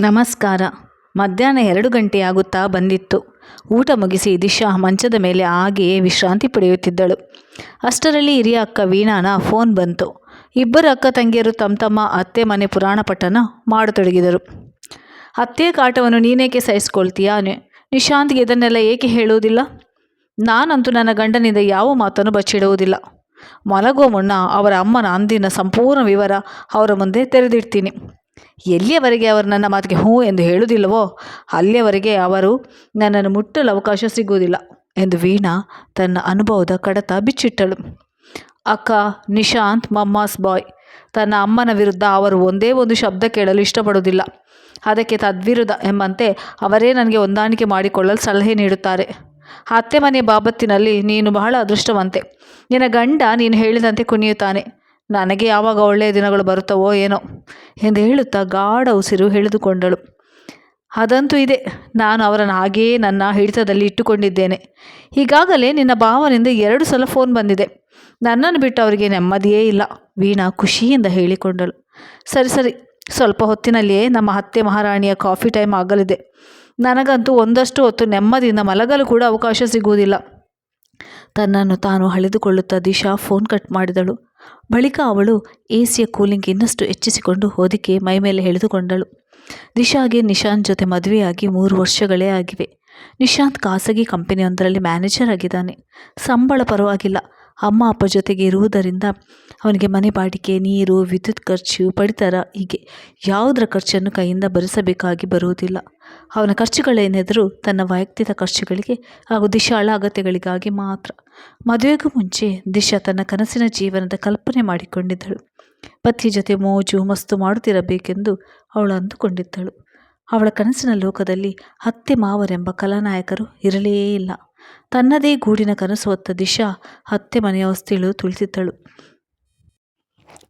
ನಮಸ್ಕಾರ. ಮಧ್ಯಾಹ್ನ ಎರಡು ಗಂಟೆಯಾಗುತ್ತಾ ಬಂದಿತ್ತು. ಊಟ ಮುಗಿಸಿ ದಿಶಾ ಮಂಚದ ಮೇಲೆ ಹಾಗೆಯೇ ವಿಶ್ರಾಂತಿ ಪಡೆಯುತ್ತಿದ್ದಳು. ಅಷ್ಟರಲ್ಲಿ ಹಿರಿಯ ಅಕ್ಕ ವೀಣಾನ ಫೋನ್ ಬಂತು. ಇಬ್ಬರು ಅಕ್ಕ ತಂಗಿಯರು ತಮ್ಮ ತಮ್ಮ ಅತ್ತೆ ಮನೆ ಪುರಾಣ ಪಠನ ಮಾಡತೊಡಗಿದರು. ಅತ್ತೆ ಕಾಟವನ್ನು ನೀನೇಕೆ ಸಹಿಸ್ಕೊಳ್ತೀಯಾ? ನಿಶಾಂತ್ಗೆ ಇದನ್ನೆಲ್ಲ ಏಕೆ ಹೇಳುವುದಿಲ್ಲ? ನಾನಂತೂ ನನ್ನ ಗಂಡನಿಂದ ಯಾವ ಮಾತನ್ನು ಬಚ್ಚಿಡುವುದಿಲ್ಲ. ಮಲಗುವ ಮುನ್ನ ಅವರ ಅಮ್ಮನ ಅಂದಿನ ಸಂಪೂರ್ಣ ವಿವರ ಅವರ ಮುಂದೆ ತೆರೆದಿಡ್ತೀನಿ. ಎಲ್ಲಿಯವರೆಗೆ ಅವರು ನನ್ನ ಮಾತಿಗೆ ಹ್ಞೂ ಎಂದು ಹೇಳುವುದಿಲ್ಲವೋ, ಅಲ್ಲಿಯವರೆಗೆ ಅವರು ನನ್ನನ್ನು ಮುಟ್ಟಲು ಅವಕಾಶ ಸಿಗುವುದಿಲ್ಲ ಎಂದು ವೀಣಾ ತನ್ನ ಅನುಭವದ ಕಡತ ಬಿಚ್ಚಿಟ್ಟಳು. ಅಕ್ಕ, ನಿಶಾಂತ್, ಮಮ್ಮಾಸ್ ಬಾಯ್, ತನ್ನ ಅಮ್ಮನ ವಿರುದ್ಧ ಅವರು ಒಂದೇ ಒಂದು ಶಬ್ದ ಕೇಳಲು ಇಷ್ಟಪಡುವುದಿಲ್ಲ. ಅದಕ್ಕೆ ತದ್ವಿರುದ್ಧ ಎಂಬಂತೆ ಅವರೇ ನನಗೆ ಹೊಂದಾಣಿಕೆ ಮಾಡಿಕೊಳ್ಳಲು ಸಲಹೆ ನೀಡುತ್ತಾರೆ. ಅತ್ತೆ ಮನೆ ಬಾಬತ್ತಿನಲ್ಲಿ ನೀನು ಬಹಳ ಅದೃಷ್ಟವಂತೆ. ನಿನ್ನ ಗಂಡ ನೀನು ಹೇಳಿದಂತೆ ಕುಣಿಯುತ್ತಾನೆ. ನನಗೆ ಯಾವಾಗ ಒಳ್ಳೆಯ ದಿನಗಳು ಬರುತ್ತವೋ ಏನೋ ಎಂದು ಹೇಳುತ್ತಾ ಗಾಢ ಉಸಿರು ಹೇಳಿದುಕೊಂಡಳು. ಅದಂತೂ ಇದೆ, ನಾನು ಅವರನ್ನು ಹಾಗೆಯೇ ನನ್ನ ಹಿಡಿತದಲ್ಲಿ ಇಟ್ಟುಕೊಂಡಿದ್ದೇನೆ. ಈಗಾಗಲೇ ನಿನ್ನ ಭಾವನಿಂದ ಎರಡು ಸಲ ಫೋನ್ ಬಂದಿದೆ. ನನ್ನನ್ನು ಬಿಟ್ಟು ಅವರಿಗೆ ನೆಮ್ಮದಿಯೇ ಇಲ್ಲ, ವೀಣಾ ಖುಷಿಯಿಂದ ಹೇಳಿಕೊಂಡಳು. ಸರಿ ಸರಿ, ಸ್ವಲ್ಪ ಹೊತ್ತಿನಲ್ಲಿಯೇ ನಮ್ಮ ಅತ್ತೆ ಮಹಾರಾಣಿಯ ಕಾಫಿ ಟೈಮ್ ಆಗಲಿದೆ. ನನಗಂತೂ ಒಂದಷ್ಟು ಹೊತ್ತು ನೆಮ್ಮದಿಯಿಂದ ಮಲಗಲು ಕೂಡ ಅವಕಾಶ ಸಿಗುವುದಿಲ್ಲ. ತನ್ನನ್ನು ತಾನು ಅಳೆದುಕೊಳ್ಳುತ್ತಾ ದಿಶಾ ಫೋನ್ ಕಟ್ ಮಾಡಿದಳು. ಬಳಿಕ ಅವಳು ಎಸಿಯ ಕೂಲಿಂಗ್ ಇನ್ನಷ್ಟು ಹೆಚ್ಚಿಸಿಕೊಂಡು ಹೋದಿಕೆ ಮೈಮೇಲೆ ಎಳೆದುಕೊಂಡಳು. ದಿಶಾಗೆ ನಿಶಾಂತ್ ಜೊತೆ ಮದುವೆಯಾಗಿ ಮೂರು ವರ್ಷಗಳೇ ಆಗಿವೆ. ನಿಶಾಂತ್ ಖಾಸಗಿ ಕಂಪನಿಯೊಂದರಲ್ಲಿ ಮ್ಯಾನೇಜರ್ ಆಗಿದ್ದಾನೆ. ಸಂಬಳ ಪರವಾಗಿಲ್ಲ. ಅಮ್ಮ, ಅಪ್ಪ ಜೊತೆಗೆ ಇರುವುದರಿಂದ ಅವನಿಗೆ ಮನೆ ಬಾಡಿಗೆ, ನೀರು, ವಿದ್ಯುತ್ ಖರ್ಚು, ಪಡಿತರ ಹೀಗೆ ಯಾವುದರ ಖರ್ಚನ್ನು ಕೈಯಿಂದ ಭರಿಸಬೇಕಾಗಿ ಬರುವುದಿಲ್ಲ. ಅವನ ಖರ್ಚುಗಳೇನೆದರೂ ತನ್ನ ವೈಯಕ್ತಿಕ ಖರ್ಚುಗಳಿಗೆ ಹಾಗೂ ದಿಶಾಳ ಅಗತ್ಯಗಳಿಗಾಗಿ ಮಾತ್ರ. ಮದುವೆಗೂ ಮುಂಚೆ ದಿಶಾ ತನ್ನ ಕನಸಿನ ಜೀವನದ ಕಲ್ಪನೆ ಮಾಡಿಕೊಂಡಿದ್ದಳು. ಪತಿ ಜೊತೆ ಮೋಜು ಮಸ್ತು ಮಾಡುತ್ತಿರಬೇಕೆಂದು ಅವಳು ಅಂದುಕೊಂಡಿದ್ದಳು. ಅವಳ ಕನಸಿನ ಲೋಕದಲ್ಲಿ ಅತ್ತೆ ಮಾವರೆಂಬ ಕಲಾನಾಯಕರು ಇರಲೇ ಇಲ್ಲ. ತನ್ನದೇ ಗೂಡಿನ ಕನಸು ಹೊತ್ತ ದಿಶಾ ಅತ್ತೆ ಮನೆಯ ಹೊಸ್ತಿಳು ತುಳಿತಿದ್ದಳು.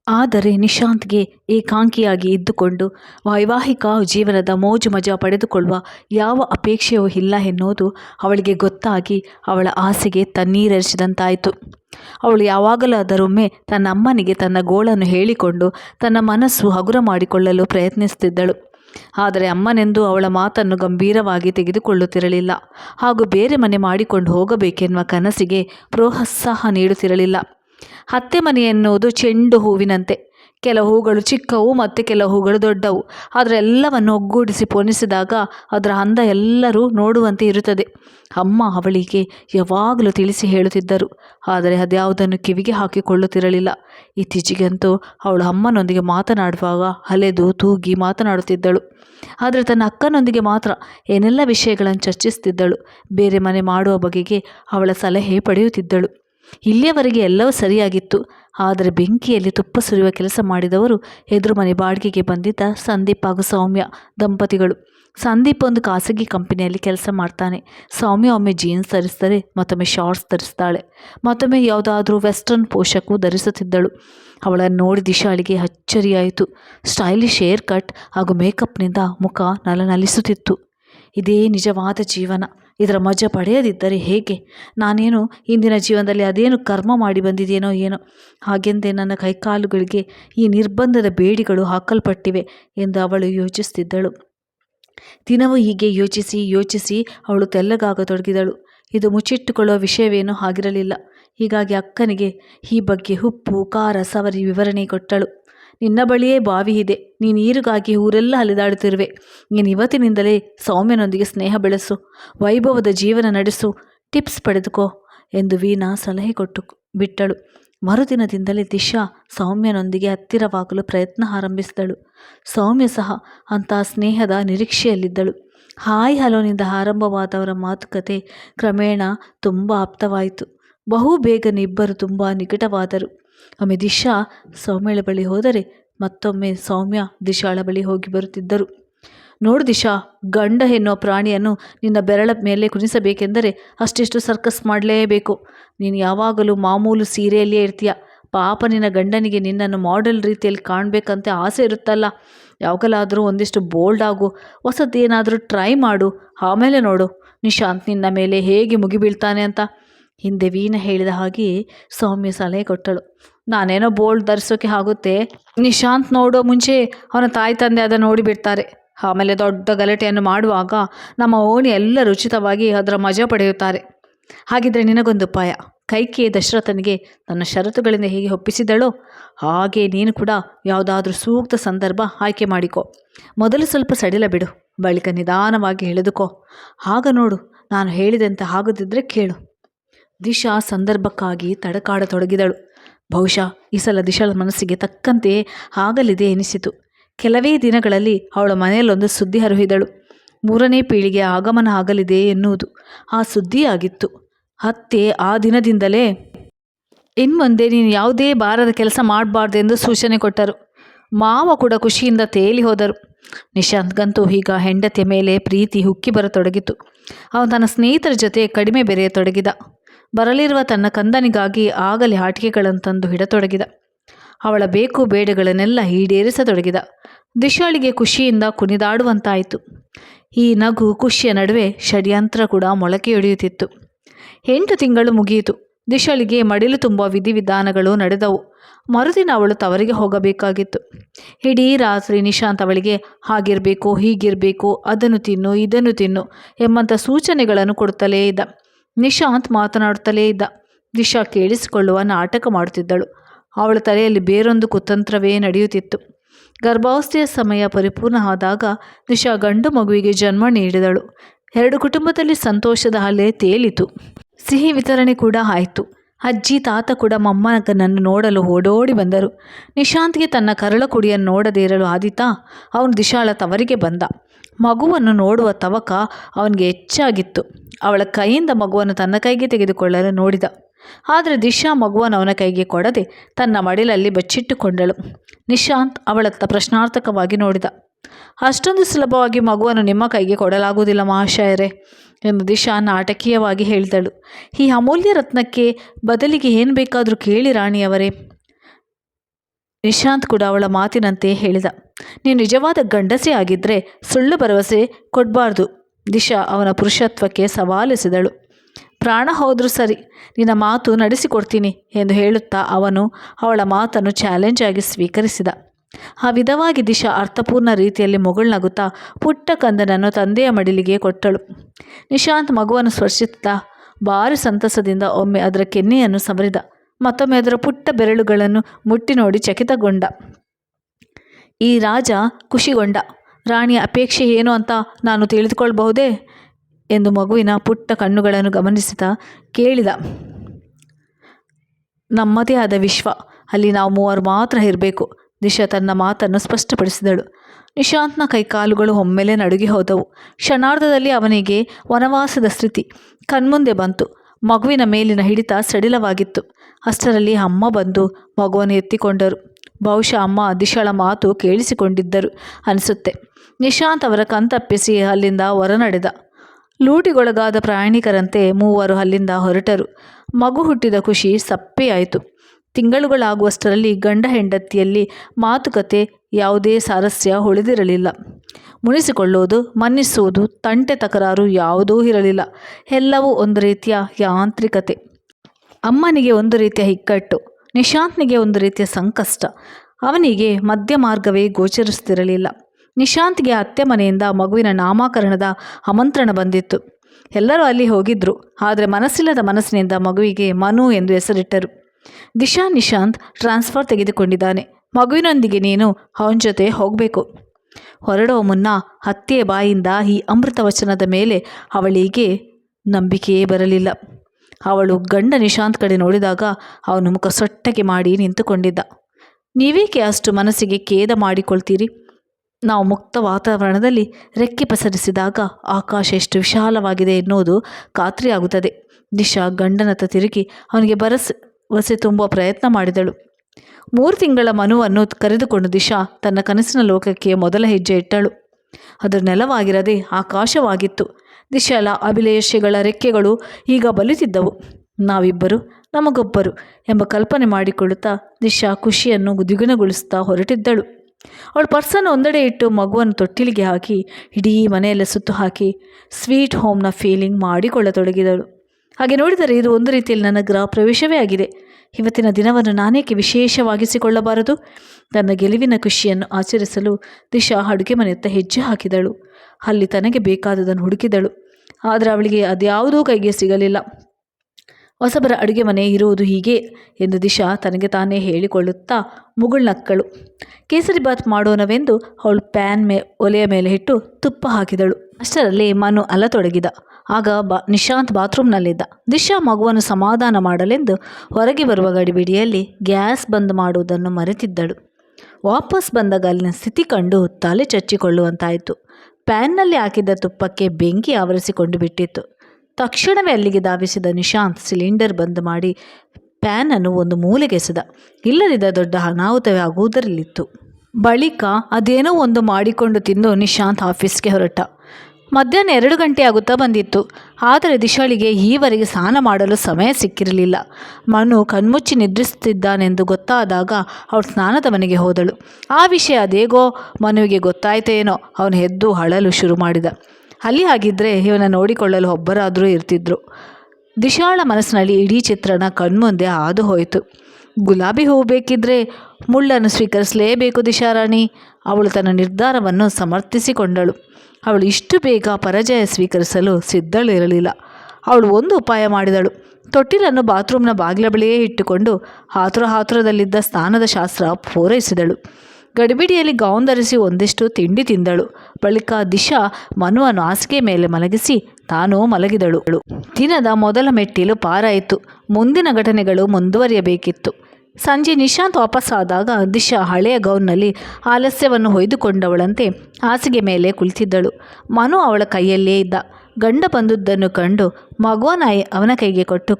ಆದರೆ ನಿಶಾಂತ್ಗೆ ಏಕಾಂಗಿಯಾಗಿ ಇದ್ದುಕೊಂಡು, ವೈವಾಹಿಕ ಜೀವನದ ಮೋಜು ಮಜಾ ಪಡೆದುಕೊಳ್ಳುವ ಯಾವ ಅಪೇಕ್ಷೆಯೂ ಇಲ್ಲ ಎನ್ನುವುದು ಅವಳಿಗೆ ಗೊತ್ತಾಗಿ ಅವಳ ಆಸೆಗೆ ತನ್ನೀರರಿಸಿದಂತಾಯಿತು ಅವಳು ಯಾವಾಗಲಾದರೊಮ್ಮೆ ತನ್ನ ಅಮ್ಮನಿಗೆ ತನ್ನ ಗೋಳನ್ನು ಹೇಳಿಕೊಂಡು ತನ್ನ ಮನಸ್ಸು ಹಗುರ ಮಾಡಿಕೊಳ್ಳಲು ಪ್ರಯತ್ನಿಸುತ್ತಿದ್ದಳು. ಆದರೆ ಅಮ್ಮನೆಂದು ಅವಳ ಮಾತನ್ನು ಗಂಭೀರವಾಗಿ ತೆಗೆದುಕೊಳ್ಳುತ್ತಿರಲಿಲ್ಲ ಹಾಗೂ ಬೇರೆ ಮನೆ ಮಾಡಿಕೊಂಡು ಹೋಗಬೇಕೆನ್ನುವ ಕನಸಿಗೆ ಪ್ರೋತ್ಸಾಹ ನೀಡುತ್ತಿರಲಿಲ್ಲ. ಅತ್ತೆ ಮನೆ ಎನ್ನುವುದು ಚೆಂಡು ಹೂವಿನಂತೆ. ಕೆಲ ಹೂಗಳು ಚಿಕ್ಕವು ಮತ್ತು ಕೆಲ ಹೂಗಳು ದೊಡ್ಡವು. ಆದರೆ ಎಲ್ಲವನ್ನು ಒಗ್ಗೂಡಿಸಿ ಪೋಣಿಸಿದಾಗ ಅದರ ಅಂದ ಎಲ್ಲರೂ ನೋಡುವಂತೆ ಇರುತ್ತದೆ. ಅಮ್ಮ ಅವಳಿಗೆ ಯಾವಾಗಲೂ ತಿಳಿಸಿ ಹೇಳುತ್ತಿದ್ದರು. ಆದರೆ ಅದ್ಯಾವುದನ್ನು ಕಿವಿಗೆ ಹಾಕಿಕೊಳ್ಳುತ್ತಿರಲಿಲ್ಲ. ಇತ್ತೀಚೆಗಂತೂ ಅವಳು ಅಮ್ಮನೊಂದಿಗೆ ಮಾತನಾಡುವಾಗ ಅಲೆದು ತೂಗಿ ಮಾತನಾಡುತ್ತಿದ್ದಳು. ಆದರೆ ತನ್ನ ಅಕ್ಕನೊಂದಿಗೆ ಮಾತ್ರ ಏನೆಲ್ಲ ವಿಷಯಗಳನ್ನು ಚರ್ಚಿಸುತ್ತಿದ್ದಳು. ಬೇರೆ ಮನೆ ಮಾಡುವ ಬಗೆಗೆ ಅವಳ ಸಲಹೆ ಪಡೆಯುತ್ತಿದ್ದಳು. ಇಲ್ಲಿಯವರೆಗೆ ಎಲ್ಲವೂ ಸರಿಯಾಗಿತ್ತು. ಆದರೆ ಬೆಂಕಿಯಲ್ಲಿ ತುಪ್ಪ ಸುರಿಯುವ ಕೆಲಸ ಮಾಡಿದವರು ಎದುರು ಮನೆ ಬಾಡಿಗೆಗೆ ಬಂದಿದ್ದ ಸಂದೀಪ್ ಹಾಗೂ ಸೌಮ್ಯ ದಂಪತಿಗಳು. ಸಂದೀಪ್ ಒಂದು ಖಾಸಗಿ ಕಂಪನಿಯಲ್ಲಿ ಕೆಲಸ ಮಾಡ್ತಾನೆ. ಸೌಮ್ಯ ಒಮ್ಮೆ ಜೀನ್ಸ್ ಧರಿಸ್ತಾರೆ ಮತ್ತೊಮ್ಮೆ ಶಾರ್ಟ್ಸ್ ಧರಿಸ್ತಾಳೆ. ಮತ್ತೊಮ್ಮೆ ಯಾವುದಾದ್ರೂ ವೆಸ್ಟರ್ನ್ ಪೋಷಕು ಧರಿಸುತ್ತಿದ್ದಳು. ಅವಳನ್ನು ನೋಡಿ ದಿಶಾಳಿಗೆ ಅಚ್ಚರಿಯಾಯಿತು. ಸ್ಟೈಲಿಶ್ ಹೇರ್ ಕಟ್ ಹಾಗೂ ಮೇಕಪ್ನಿಂದ ಮುಖ ನಲನಲಿಸುತ್ತಿತ್ತು ಇದೇ ನಿಜವಾದ ಜೀವನ. ಇದರ ಮಜ ಪಡೆಯದಿದ್ದರೆ ಹೇಗೆ? ನಾನೇನು ಇಂದಿನ ಜೀವನದಲ್ಲಿ ಅದೇನು ಕರ್ಮ ಮಾಡಿ ಬಂದಿದ್ದೇನೋ ಏನೋ? ಹಾಗೆಂದೇ ನನ್ನ ಕೈಕಾಲುಗಳಿಗೆ ಈ ನಿರ್ಬಂಧದ ಬೇಡಿಗಳು ಹಾಕಲ್ಪಟ್ಟಿವೆ ಎಂದು ಅವಳು ಯೋಚಿಸುತ್ತಿದ್ದಳು ದಿನವೂ ಹೀಗೆ ಯೋಚಿಸಿ ಯೋಚಿಸಿ ಅವಳು ತೆಲ್ಲಗಾಗತೊಡಗಿದಳು. ಇದು ಮುಚ್ಚಿಟ್ಟುಕೊಳ್ಳುವ ವಿಷಯವೇನೂ ಆಗಿರಲಿಲ್ಲ. ಹೀಗಾಗಿ ಅಕ್ಕನಿಗೆ ಈ ಬಗ್ಗೆ ಉಪ್ಪು, ಖಾರ ಸವರಿ ವಿವರಣೆ ಕೊಟ್ಟಳು. ನಿನ್ನ ಬಳಿಯೇ ಬಾವಿ ಇದೆ. ನೀನು ನೀರಿಗಾಗಿ ಊರೆಲ್ಲ ಅಲೆದಾಡುತ್ತಿರುವೆ ನೀನು ಇವತ್ತಿನಿಂದಲೇ ಸೌಮ್ಯನೊಂದಿಗೆ ಸ್ನೇಹ ಬೆಳೆಸು, ವೈಭವದ ಜೀವನ ನಡೆಸು, ಟಿಪ್ಸ್ ಪಡೆದುಕೋ ಎಂದು ವೀಣಾ ಸಲಹೆ ಕೊಟ್ಟು ಬಿಟ್ಟಳು. ಮರುದಿನದಿಂದಲೇ ದಿಶಾ ಸೌಮ್ಯನೊಂದಿಗೆ ಹತ್ತಿರವಾಗಲು ಪ್ರಯತ್ನ ಆರಂಭಿಸಿದಳು. ಸೌಮ್ಯ ಸಹ ಅಂತಹ ಸ್ನೇಹದ ನಿರೀಕ್ಷೆಯಲ್ಲಿದ್ದಳು. ಹಾಯ್ ಹಲೋನಿಂದ ಆರಂಭವಾದವರ ಮಾತುಕತೆ ಕ್ರಮೇಣ ತುಂಬ ಆಪ್ತವಾಯಿತು. ಬಹು ಬೇಗನೆ ಇಬ್ಬರು ತುಂಬ ನಿಕಟವಾದರು. ಒಮ್ಮೆ ದಿಶಾ ಸೌಮ್ಯಳ ಬಳಿ ಹೋದರೆ ಮತ್ತೊಮ್ಮೆ ಸೌಮ್ಯ ದಿಶಾಳ ಬಳಿ ಹೋಗಿ ಬರುತ್ತಿದ್ದರು. ನೋಡು ದಿಶಾ, ಗಂಡ ಎನ್ನುವ ಪ್ರಾಣಿಯನ್ನು ನಿನ್ನ ಬೆರಳ ಮೇಲೆ ಕುಣಿಸಬೇಕೆಂದರೆ ಅಷ್ಟಿಷ್ಟು ಸರ್ಕಸ್ ಮಾಡಲೇಬೇಕು. ನೀನು ಯಾವಾಗಲೂ ಮಾಮೂಲು ಸೀರೆಯಲ್ಲಿಯೇ ಇರ್ತೀಯ. ಪಾಪ ನಿನ್ನ ಗಂಡನಿಗೆ ನಿನ್ನನ್ನು ಮಾಡೆಲ್ ರೀತಿಯಲ್ಲಿ ಕಾಣಬೇಕಂತ ಆಸೆ ಇರುತ್ತಲ್ಲ. ಯಾವಾಗಲಾದರೂ ಒಂದಿಷ್ಟು ಬೋಲ್ಡ್ ಆಗು, ಹೊಸದೇನಾದರೂ ಟ್ರೈ ಮಾಡು. ಆಮೇಲೆ ನೋಡು, ನಿಶಾಂತ್ ನಿನ್ನ ಮೇಲೆ ಹೇಗೆ ಮುಗಿಬೀಳ್ತಾನೆ ಅಂತ. ಹಿಂದೆ ವೀಣ ಹೇಳಿದ ಹಾಗೆ ಸೌಮ್ಯ ಸಲಹೆ ಕೊಟ್ಟಳು. ನಾನೇನೋ ಬೋಲ್ಡ್ ಧರಿಸೋಕೆ ಆಗುತ್ತೆ. ನಿಶಾಂತ್ ನೋಡೋ ಮುಂಚೆ ಅವನ ತಾಯಿ ತಂದೆ ಅದನ್ನು ನೋಡಿಬಿಡ್ತಾರೆ ಆಮೇಲೆ ದೊಡ್ಡ ಗಲಾಟೆಯನ್ನು ಮಾಡುವಾಗ ನಮ್ಮ ಓಣಿ ಎಲ್ಲ ರುಚಿತವಾಗಿ ಅದರ ಮಜಾ ಪಡೆಯುತ್ತಾರೆ. ಹಾಗಿದ್ರೆ ನಿನಗೊಂದು ಉಪಾಯ. ಕೈಕೆ ದಶರಥನಿಗೆ ತನ್ನ ಷರತ್ತುಗಳಿಂದ ಹೇಗೆ ಒಪ್ಪಿಸಿದಳೋ ಹಾಗೆ ನೀನು ಕೂಡ ಯಾವುದಾದ್ರೂ ಸೂಕ್ತ ಸಂದರ್ಭ ಆಯ್ಕೆ ಮಾಡಿಕೊ. ಮೊದಲು ಸ್ವಲ್ಪ ಸಡಿಲ ಬಿಡು. ಬಳಿಕ ನಿಧಾನವಾಗಿ ಎಳೆದುಕೋ ಆಗ ನೋಡು, ನಾನು ಹೇಳಿದಂತೆ ಆಗದಿದ್ದರೆ ಕೇಳು. ದಿಶಾ ಸಂದರ್ಭಕ್ಕಾಗಿ ತಡಕಾಡತೊಡಗಿದಳು. ಬಹುಶಃ ಈ ಸಲ ದಿಶಾಳ ಮನಸ್ಸಿಗೆ ತಕ್ಕಂತೆ ಆಗಲಿದೆ ಎನಿಸಿತು. ಕೆಲವೇ ದಿನಗಳಲ್ಲಿ ಅವಳ ಮನೆಯಲ್ಲೊಂದು ಸುದ್ದಿ ಹರಿಹಿದಳು. ಮೂರನೇ ಪೀಳಿಗೆ ಆಗಮನ ಆಗಲಿದೆ ಎನ್ನುವುದು ಆ ಸುದ್ದಿಯಾಗಿತ್ತು. ಅತ್ತೆ ಆ ದಿನದಿಂದಲೇ ಇನ್ಮುಂದೆ ನೀನು ಯಾವುದೇ ಬಾರದ ಕೆಲಸ ಮಾಡಬಾರ್ದೆಂದು ಸೂಚನೆ ಕೊಟ್ಟರು. ಮಾವ ಕೂಡ ಖುಷಿಯಿಂದ ತೇಲಿ ಹೋದರು. ನಿಶಾಂತ್ಗಂತೂ ಈಗ ಹೆಂಡತಿಯ ಮೇಲೆ ಪ್ರೀತಿ ಹುಕ್ಕಿ ಬರತೊಡಗಿತು. ಅವನು ತನ್ನ ಸ್ನೇಹಿತರ ಜೊತೆ ಕಡಿಮೆ ಬೆರೆಯತೊಡಗಿದ. ಬರಲಿರುವ ತನ್ನ ಕಂದನಿಗಾಗಿ ಆಗಲೇ ಆಟಿಕೆಗಳನ್ನು ತಂದು ಹಿಡತೊಡಗಿದ. ಅವಳ ಬೇಕು ಬೇಡಗಳನ್ನೆಲ್ಲ ಈಡೇರಿಸತೊಡಗಿದ. ದಿಶಾಳಿಗೆ ಖುಷಿಯಿಂದ ಕುಣಿದಾಡುವಂತಾಯಿತು. ಈ ನಗು ಖುಷಿಯ ನಡುವೆ ಷಡ್ಯಂತ್ರ ಕೂಡ ಮೊಳಕೆಯೊಡೆಯುತ್ತಿತ್ತು ಎಂಟು ತಿಂಗಳು ಮುಗಿಯಿತು. ದಿಶಾಳಿಗೆ ಮಡಿಲು ತುಂಬ ವಿಧಿವಿಧಾನಗಳು ನಡೆದವು. ಮರುದಿನ ಅವಳು ತವರಿಗೆ ಹೋಗಬೇಕಾಗಿತ್ತು. ಇಡೀ ರಾತ್ರಿ ನಿಶಾಂತ್ ಅವಳಿಗೆ, ಹಾಗಿರಬೇಕು, ಹೀಗಿರಬೇಕು, ಅದನ್ನು ತಿನ್ನು, ಇದನ್ನು ತಿನ್ನು ಎಂಬಂಥ ಸೂಚನೆಗಳನ್ನು ಕೊಡುತ್ತಲೇ ಇದ್ದ. ನಿಶಾಂತ್ ಮಾತನಾಡುತ್ತಲೇ ಇದ್ದ. ದಿಶಾ ಕೇಳಿಸಿಕೊಳ್ಳುವ ನಾಟಕ ಮಾಡುತ್ತಿದ್ದಳು. ಅವಳ ತಲೆಯಲ್ಲಿ ಬೇರೊಂದು ಕುತಂತ್ರವೇ ನಡೆಯುತ್ತಿತ್ತು. ಗರ್ಭಾವಸ್ಥೆಯ ಸಮಯ ಪರಿಪೂರ್ಣ ಆದಾಗ ದಿಶಾ ಗಂಡು ಮಗುವಿಗೆ ಜನ್ಮ ನೀಡಿದಳು. ಎರಡು ಕುಟುಂಬದಲ್ಲಿ ಸಂತೋಷದ ಅಲೆ ತೇಲಿತು. ಸಿಹಿ ವಿತರಣೆ ಕೂಡ ಆಯಿತು. ಅಜ್ಜಿ ತಾತ ಕೂಡ ಮೊಮ್ಮಗನನ್ನು ನೋಡಲು ಓಡೋಡಿ ಬಂದರು. ನಿಶಾಂತ್ಗೆ ತನ್ನ ಕರಳ ಕುಡಿಯನ್ನು ನೋಡದೇ ಇರಲು ಆದಿತ ಅವನು ದಿಶಾಳ ತವರಿಗೆ ಬಂದ. ಮಗುವನ್ನು ನೋಡುವ ತವಕ ಅವನಿಗೆ ಹೆಚ್ಚಾಗಿತ್ತು. ಅವಳ ಕೈಯಿಂದ ಮಗುವನ್ನು ತನ್ನ ಕೈಗೆ ತೆಗೆದುಕೊಳ್ಳಲು ನೋಡಿದ. ಆದರೆ ದಿಶಾ ಮಗುವನ್ನು ಅವನ ಕೈಗೆ ಕೊಡದೆ ತನ್ನ ಮಡಿಲಲ್ಲಿ ಬಚ್ಚಿಟ್ಟುಕೊಂಡಳು. ನಿಶಾಂತ್ ಅವಳತ್ತ ಪ್ರಶ್ನಾರ್ಥಕವಾಗಿ ನೋಡಿದ. ಅಷ್ಟೊಂದು ಸುಲಭವಾಗಿ ಮಗುವನ್ನು ನಿಮ್ಮ ಕೈಗೆ ಕೊಡಲಾಗುವುದಿಲ್ಲ ಮಹಾಶಯರೇ ಎಂದು ದಿಶಾ ನಾಟಕೀಯವಾಗಿ ಹೇಳಿದಳು ಈ ಅಮೂಲ್ಯ ರತ್ನಕ್ಕೆ ಬದಲಿಗೆ ಏನು ಬೇಕಾದರೂ ಕೇಳಿ, ರಾಣಿಯವರೇ, ನಿಶಾಂತ್ ಕೂಡ ಅವಳ ಮಾತಿನಂತೆ ಹೇಳಿದ. ನೀನು ನಿಜವಾದ ಗಂಡಸೆ ಆಗಿದ್ದರೆ ಸುಳ್ಳು ಭರವಸೆ ಕೊಡಬಾರ್ದು, ದಿಶಾ ಅವನ ಪುರುಷತ್ವಕ್ಕೆ ಸವಾಲಿಸಿದಳು. ಪ್ರಾಣ ಹೋದರೂ ಸರಿ, ನಿನ್ನ ಮಾತು ನಡೆಸಿಕೊಡ್ತೀನಿ, ಎಂದು ಹೇಳುತ್ತಾ ಅವನು ಅವಳ ಮಾತನ್ನು ಚಾಲೆಂಜ್ ಆಗಿ ಸ್ವೀಕರಿಸಿದ. ಆ ವಿಧವಾಗಿ ದಿಶಾ ಅರ್ಥಪೂರ್ಣ ರೀತಿಯಲ್ಲಿ ಮೊಗಳ್ನಗುತ್ತಾ ಪುಟ್ಟ ಕಂದನನ್ನು ತಂದೆಯ ಮಡಿಲಿಗೆ ಕೊಟ್ಟಳು. ನಿಶಾಂತ್ ಮಗುವನ್ನು ಸ್ಪರ್ಶಿಸುತ್ತಾ ಭಾರಿ ಸಂತಸದಿಂದ ಒಮ್ಮೆ ಅದರ ಕೆನ್ನೆಯನ್ನು ಸಮರಿದ ಮತ್ತೊಮ್ಮೆ ಅದರ ಪುಟ್ಟ ಬೆರಳುಗಳನ್ನು ಮುಟ್ಟಿ ನೋಡಿ ಚಕಿತಗೊಂಡ. ಈ ರಾಜ ಖುಷಿಗೊಂಡ. ರಾಣಿಯ ಅಪೇಕ್ಷೆ ಏನು ಅಂತ ನಾನು ತಿಳಿದುಕೊಳ್ಳಬಹುದೇ ಎಂದು ಮಗುವಿನ ಪುಟ್ಟ ಕಣ್ಣುಗಳನ್ನು ಗಮನಿಸುತ್ತಾ ಕೇಳಿದ. ನಮ್ಮದೇ ಆದ ವಿಶ್ವ. ಅಲ್ಲಿ ನಾವು ಮೂವರು ಮಾತ್ರ ಇರಬೇಕು. ದಿಶಾ ತನ್ನ ಮಾತನ್ನು ಸ್ಪಷ್ಟಪಡಿಸಿದಳು. ನಿಶಾಂತ್ನ ಕೈಕಾಲುಗಳು ಒಮ್ಮೆಲೆ ನಡುಗಿ ಹೋದವು. ಕ್ಷಣಾರ್ಧದಲ್ಲಿ ಅವನಿಗೆ ವನವಾಸದ ಸ್ಥಿತಿ. ಕಣ್ಮುಂದೆ ಬಂತು. ಮಗುವಿನ ಮೇಲಿನ ಹಿಡಿತ ಸಡಿಲವಾಗಿತ್ತು. ಅಷ್ಟರಲ್ಲಿ ಅಮ್ಮ ಬಂದು ಮಗುವನ್ನು ಎತ್ತಿಕೊಂಡರು. ಬಹುಶಃ ಅಮ್ಮ ದಿಶಾಳ ಮಾತು ಕೇಳಿಸಿಕೊಂಡಿದ್ದರು ಅನಿಸುತ್ತೆ. ನಿಶಾಂತ್ ಅವರ ಕಂತಪ್ಪಿಸಿ ಅಲ್ಲಿಂದ ಹೊರನಡೆದ. ಲೂಟಿಗೊಳಗಾದ ಪ್ರಯಾಣಿಕರಂತೆ ಮೂವರು ಅಲ್ಲಿಂದ ಹೊರಟರು. ಮಗು ಹುಟ್ಟಿದ ಖುಷಿ ಸಪ್ಪೆಯಾಯಿತು. ತಿಂಗಳುಗಳಾಗುವಷ್ಟರಲ್ಲಿ ಗಂಡ ಹೆಂಡತಿಯಲ್ಲಿ ಮಾತುಕತೆ ಯಾವುದೇ ಸಾರಸ್ಯ ಉಳಿದಿರಲಿಲ್ಲ. ಮುನಿಸಿಕೊಳ್ಳೋದು ಮನ್ನಿಸುವುದು, ತಂಟೆ ತಕರಾರು ಯಾವುದೂ ಇರಲಿಲ್ಲ. ಎಲ್ಲವೂ ಒಂದು ರೀತಿಯ ಯಾಂತ್ರಿಕತೆ. ಅಮ್ಮನಿಗೆ ಒಂದು ರೀತಿಯ ಇಕ್ಕಟ್ಟು, ನಿಶಾಂತ್ನಿಗೆ ಒಂದು ರೀತಿಯ ಸಂಕಷ್ಟ. ಅವನಿಗೆ ಮಧ್ಯ ಮಾರ್ಗವೇ ಗೋಚರಿಸುತ್ತಿರಲಿಲ್ಲ. ನಿಶಾಂತ್ಗೆ ಅತ್ತೆ ಮನೆಯಿಂದ ಮಗುವಿನ ನಾಮಕರಣದ ಆಮಂತ್ರಣ ಬಂದಿತ್ತು. ಎಲ್ಲರೂ ಅಲ್ಲಿ ಹೋಗಿದ್ರು, ಆದರೆ ಮನಸ್ಸಿಲ್ಲದ ಮನಸ್ಸಿನಿಂದ ಮಗುವಿಗೆ ಮನು ಎಂದು ಹೆಸರಿಟ್ಟರು. ದಿಶಾ ನಿಶಾಂತ್ ಟ್ರಾನ್ಸ್ಫರ್ ತೆಗೆದುಕೊಂಡಿದ್ದಾನೆ. ಮಗುವಿನೊಂದಿಗೆ ನೀನು ಅವನ ಜೊತೆ ಹೋಗಬೇಕು. ಹೊರಡುವ ಮುನ್ನ ಹತ್ಯೆಯ ಬಾಯಿಂದ ಈ ಅಮೃತ ವಚನದ ಮೇಲೆ ಅವಳಿಗೆ ನಂಬಿಕೆಯೇ ಬರಲಿಲ್ಲ. ಅವಳು ಗಂಡ ನಿಶಾಂತ್ ಕಡೆ ನೋಡಿದಾಗ ಅವನು ಮುಖ ಸೊಟ್ಟಗೆ ಮಾಡಿ ನಿಂತುಕೊಂಡಿದ್ದ. ನೀವೇಕೆ ಅಷ್ಟು ಮನಸ್ಸಿಗೆ ಖೇದ ಮಾಡಿಕೊಳ್ತೀರಿ? ನಾವು ಮುಕ್ತ ವಾತಾವರಣದಲ್ಲಿ ರೆಕ್ಕೆ ಪಸರಿಸಿದಾಗ ಆಕಾಶ ಎಷ್ಟು ವಿಶಾಲವಾಗಿದೆ ಎನ್ನುವುದು ಖಾತ್ರಿಯಾಗುತ್ತದೆ. ದಿಶಾ ಗಂಡನತ್ತ ತಿರುಗಿ ಅವನಿಗೆ ಭರಸ್ ವಸೆ ತುಂಬುವ ಪ್ರಯತ್ನ ಮಾಡಿದಳು. ಮೂರು ತಿಂಗಳ ಮನುವನ್ನು ಕರೆದುಕೊಂಡು ದಿಶಾ ತನ್ನ ಕನಸಿನ ಲೋಕಕ್ಕೆ ಮೊದಲ ಹೆಜ್ಜೆ ಇಟ್ಟಳು. ಅದರ ನೆಲವಾಗಿರದೆ ಆಕಾಶವಾಗಿತ್ತು. ದಿಶಾಲ ಅಭಿಲೇಷೆಗಳ ರೆಕ್ಕೆಗಳು ಈಗ ಬಲಿತಿದ್ದವು. ನಾವಿಬ್ಬರು ನಮಗೊಬ್ಬರು ಎಂಬ ಕಲ್ಪನೆ ಮಾಡಿಕೊಳ್ಳುತ್ತಾ ದಿಶಾ ಖುಷಿಯನ್ನು ದ್ವಿಗುಣಗೊಳಿಸುತ್ತಾ ಹೊರಟಿದ್ದಳು. ಅವಳು ಪರ್ಸನ್ನು ಒಂದೆಡೆ ಇಟ್ಟು ಮಗುವನ್ನು ತೊಟ್ಟಿಲಿಗೆ ಹಾಕಿ, ಇಡೀ ಮನೆಯಲ್ಲ ಸುತ್ತು ಹಾಕಿ ಸ್ವೀಟ್ ಹೋಮ್ನ ಫೀಲಿಂಗ್ ಮಾಡಿಕೊಳ್ಳತೊಡಗಿದಳು. ಹಾಗೆ ನೋಡಿದರೆ ಇದು ಒಂದು ರೀತಿಯಲ್ಲಿ ನನ್ನ ಗೃಹ ಪ್ರವೇಶವೇ ಆಗಿದೆ. ಇವತ್ತಿನ ದಿನವನ್ನು ನಾನೇಕೆ ವಿಶೇಷವಾಗಿಸಿಕೊಳ್ಳಬಾರದು? ತನ್ನ ಗೆಲುವಿನ ಖುಷಿಯನ್ನು ಆಚರಿಸಲು ದಿಶಾ ಅಡುಗೆ ಮನೆಯತ್ತ ಹೆಜ್ಜೆ ಹಾಕಿದಳು. ಅಲ್ಲಿ ತನಗೆ ಬೇಕಾದದನ್ನು ಹುಡುಕಿದಳು. ಆದರೆ ಅವಳಿಗೆ ಅದ್ಯಾವುದೂ ಕೈಗೆ ಸಿಗಲಿಲ್ಲ. ಹೊಸಬರ ಅಡುಗೆ ಮನೆ ಇರುವುದು ಹೀಗೆ ಎಂದು ದಿಶಾ ತನಗೆ ತಾನೇ ಹೇಳಿಕೊಳ್ಳುತ್ತಾ ಮುಗುಳ್ನಕ್ಕಳು. ಕೇಸರಿ ಬಾತ್ ಮಾಡೋಣವೆಂದು ಅವಳು ಪ್ಯಾನ್ ಮೇ ಒಲೆಯ ಮೇಲೆ ಇಟ್ಟು ತುಪ್ಪ ಹಾಕಿದಳು. ಅಷ್ಟರಲ್ಲಿ ಮನು ಅಲ್ಲತೊಡಗಿದ ಆಗ ಬಾ, ನಿಶಾಂತ್ ಬಾತ್ರೂಮ್ನಲ್ಲಿದ್ದ. ದಿಶಾ ಮಗುವನ್ನು ಸಮಾಧಾನ ಮಾಡಲೆಂದು ಹೊರಗೆ ಬರುವ ಗಡಿಬಿಡಿಯಲ್ಲಿ ಗ್ಯಾಸ್ ಬಂದ್ ಮಾಡುವುದನ್ನು ಮರೆತಿದ್ದಳು. ವಾಪಸ್ ಬಂದಾಗ ಅಲ್ಲಿನ ಸ್ಥಿತಿ ಕಂಡು ತಲೆ ಚಚ್ಚಿಕೊಳ್ಳುವಂತಾಯಿತು. ಪ್ಯಾನ್ನಲ್ಲಿ ಹಾಕಿದ್ದ ತುಪ್ಪಕ್ಕೆ ಬೆಂಕಿ ಆವರಿಸಿಕೊಂಡು ಬಿಟ್ಟಿತ್ತು. ತಕ್ಷಣವೇ ಅಲ್ಲಿಗೆ ಧಾವಿಸಿದ ನಿಶಾಂತ್ ಸಿಲಿಂಡರ್ ಬಂದ್ ಮಾಡಿ ಪ್ಯಾನನ್ನು ಒಂದು ಮೂಲೆಗೆಸೆದ ಇಲ್ಲದಿದ್ದ ದೊಡ್ಡ ಅನಾಹುತವೇ ಆಗುವುದರಲ್ಲಿತ್ತು. ಬಳಿಕ ಅದೇನೋ ಒಂದು ಮಾಡಿಕೊಂಡು ತಿಂದು ನಿಶಾಂತ್ ಆಫೀಸ್ಗೆ ಹೊರಟ. ಮಧ್ಯಾಹ್ನ ಎರಡು ಗಂಟೆ ಆಗುತ್ತಾ ಬಂದಿತ್ತು. ಆದರೆ ದಿಶಾಳಿಗೆ ಈವರೆಗೆ ಸ್ನಾನ ಮಾಡಲು ಸಮಯ ಸಿಕ್ಕಿರಲಿಲ್ಲ. ಮನು ಕಣ್ಮುಚ್ಚಿ ನಿದ್ರಿಸುತ್ತಿದ್ದಾನೆಂದು ಗೊತ್ತಾದಾಗ ಅವಳು ಸ್ನಾನದ ಮನೆಗೆ ಹೋದಳು. ಆ ವಿಷಯ ಅದೇಗೋ ಮನುವಿಗೆ ಗೊತ್ತಾಯ್ತೇನೋ ಅವನು ಎದ್ದು ಅಳಲು ಶುರು ಮಾಡಿದ. ಅಲ್ಲಿ ಹಾಗಿದ್ದರೆ ಇವನ ನೋಡಿಕೊಳ್ಳಲು ಒಬ್ಬರಾದರೂ ಇರ್ತಿದ್ರು. ದಿಶಾಳ ಮನಸ್ಸಿನಲ್ಲಿ ಇಡೀ ಚಿತ್ರಣ ಕಣ್ಮುಂದೆ ಹಾದು ಹೋಯಿತು. ಗುಲಾಬಿ ಹೂವು ಬೇಕಿದ್ರೆ ಮುಳ್ಳನ್ನು ಸ್ವೀಕರಿಸಲೇಬೇಕು ದಿಶಾರಾಣಿ. ಅವಳು ತನ್ನ ನಿರ್ಧಾರವನ್ನು ಸಮರ್ಥಿಸಿಕೊಂಡಳು. ಅವಳು ಇಷ್ಟು ಬೇಗ ಪರಾಜಯ ಸ್ವೀಕರಿಸಲು ಸಿದ್ಧಳಿರಲಿಲ್ಲ. ಅವಳು ಒಂದು ಉಪಾಯ ಮಾಡಿದಳು. ತೊಟ್ಟಿಲನ್ನು ಬಾತ್ರೂಮ್ನ ಬಾಗಿಲ ಬಳಿಯೇ ಇಟ್ಟುಕೊಂಡು ಹಾತುರ ಹಾತುರದಲ್ಲಿದ್ದ ಸ್ನಾನದ ಶಾಸ್ತ್ರ ಪೂರೈಸಿದಳು. ಗಡಿಬಿಡಿಯಲ್ಲಿ ಗೌನ್ ಧರಿಸಿ ಒಂದಿಷ್ಟು ತಿಂಡಿ ತಿಂದಳು. ಬಳಿಕ ದಿಶಾ ಮನುವನ್ನು ಹಾಸಿಗೆ ಮೇಲೆ ಮಲಗಿಸಿ ತಾನು ಮಲಗಿದಳು. ದಿನದ ಮೊದಲ ಮೆಟ್ಟಿಲು ಪಾರಾಯಿತು. ಮುಂದಿನ ಘಟನೆಗಳು ಮುಂದುವರಿಯಬೇಕಿತ್ತು. ಸಂಜೆ ನಿಶಾಂತ್ ವಾಪಸ್ಸಾದಾಗ ದಿಶಾ ಹಳೆಯ ಗೌನ್ನಲ್ಲಿ ಆಲಸ್ಯವನ್ನು ಹೊಯ್ದುಕೊಂಡವಳಂತೆ ಹಾಸಿಗೆ ಮೇಲೆ ಕುಳಿತಿದ್ದಳು. ಮನು ಅವಳ ಕೈಯಲ್ಲೇ ಇದ್ದ. ಗಂಡ ಬಂದದ್ದನ್ನು ಕಂಡು ಮಗುವನ ಅವನ ಕೈಗೆ ಕೊಟ್ಟು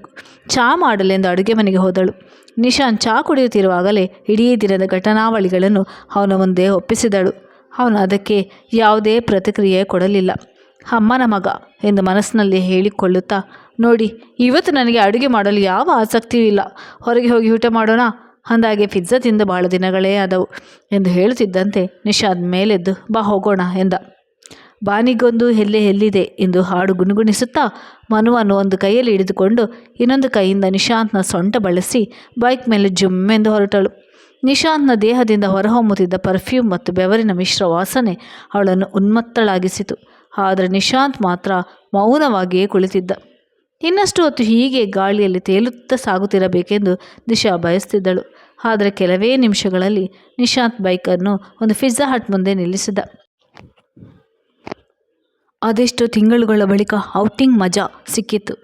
ಚಹಾ ಮಾಡಲೆಂದು ಅಡುಗೆ ಮನೆಗೆ ಹೋದಳು. ನಿಶಾಂತ್ ಚಹಾ ಕುಡಿಯುತ್ತಿರುವಾಗಲೇ ಇಡೀ ದಿನದ ಘಟನಾವಳಿಗಳನ್ನು ಅವನ ಮುಂದೆ ಒಪ್ಪಿಸಿದಳು. ಅವನು ಅದಕ್ಕೆ ಯಾವುದೇ ಪ್ರತಿಕ್ರಿಯೆ ಕೊಡಲಿಲ್ಲ. ಅಮ್ಮನ ಮಗ ಎಂದು ಮನಸ್ಸಿನಲ್ಲಿ ಹೇಳಿಕೊಳ್ಳುತ್ತಾ, ನೋಡಿ, ಇವತ್ತು ನನಗೆ ಅಡುಗೆ ಮಾಡಲು ಯಾವ ಆಸಕ್ತಿಯೂ ಇಲ್ಲ. ಹೊರಗೆ ಹೋಗಿ ಊಟ ಮಾಡೋಣ? ಅಂದಾಗೆ ಪಿಜ್ಜಾ ತಿಂದು ಭಾಳ ದಿನಗಳೇ ಆದವು ಎಂದು ಹೇಳುತ್ತಿದ್ದಂತೆ ನಿಷಾದ್ ಮೇಲೆದ್ದು, ಬಾ, ಹೋಗೋಣ ಎಂದ. ಬಾನಿಗೊಂದು ಎಲ್ಲೆ ಎಲ್ಲಿದೆ? ಎಂದು ಹಾಡು ಗುಣಗುಣಿಸುತ್ತಾ ಮನುವನ್ನು ಒಂದು ಕೈಯಲ್ಲಿ ಹಿಡಿದುಕೊಂಡು ಇನ್ನೊಂದು ಕೈಯಿಂದ ನಿಶಾಂತ್ನ ಸೊಂಟ ಬಳಸಿ ಬೈಕ್ ಮೇಲೆ ಜುಮ್ಮೆಂದು ಹೊರಟಳು. ನಿಶಾಂತ್ನ ದೇಹದಿಂದ ಹೊರಹೊಮ್ಮುತ್ತಿದ್ದ ಪರ್ಫ್ಯೂಮ್ ಮತ್ತು ಬೆವರಿನ ಮಿಶ್ರ ವಾಸನೆ ಅವಳನ್ನು ಉನ್ಮತ್ತಳಾಗಿಸಿತು. ಆದರೆ ನಿಶಾಂತ್ ಮಾತ್ರ ಮೌನವಾಗಿಯೇ ಕುಳಿತಿದ್ದ. ಇನ್ನಷ್ಟು ಹೊತ್ತು ಹೀಗೆ ಗಾಳಿಯಲ್ಲಿ ತೇಲುತ್ತಾ ಸಾಗುತ್ತಿರಬೇಕೆಂದು ದಿಶಾ ಬಯಸ್ತಿದ್ದಳು. ಆದರೆ ಕೆಲವೇ ನಿಮಿಷಗಳಲ್ಲಿ ನಿಶಾಂತ್ ಬೈಕನ್ನು ಒಂದು ಪಿಜ್ಜಾ ಹಟ್ ಮುಂದೆ ನಿಲ್ಲಿಸಿದ. ಅದೆಷ್ಟು ತಿಂಗಳುಗಳ ಬಳಿಕ ಔಟಿಂಗ್ ಮಜಾ ಸಿಕ್ಕಿತ್ತು.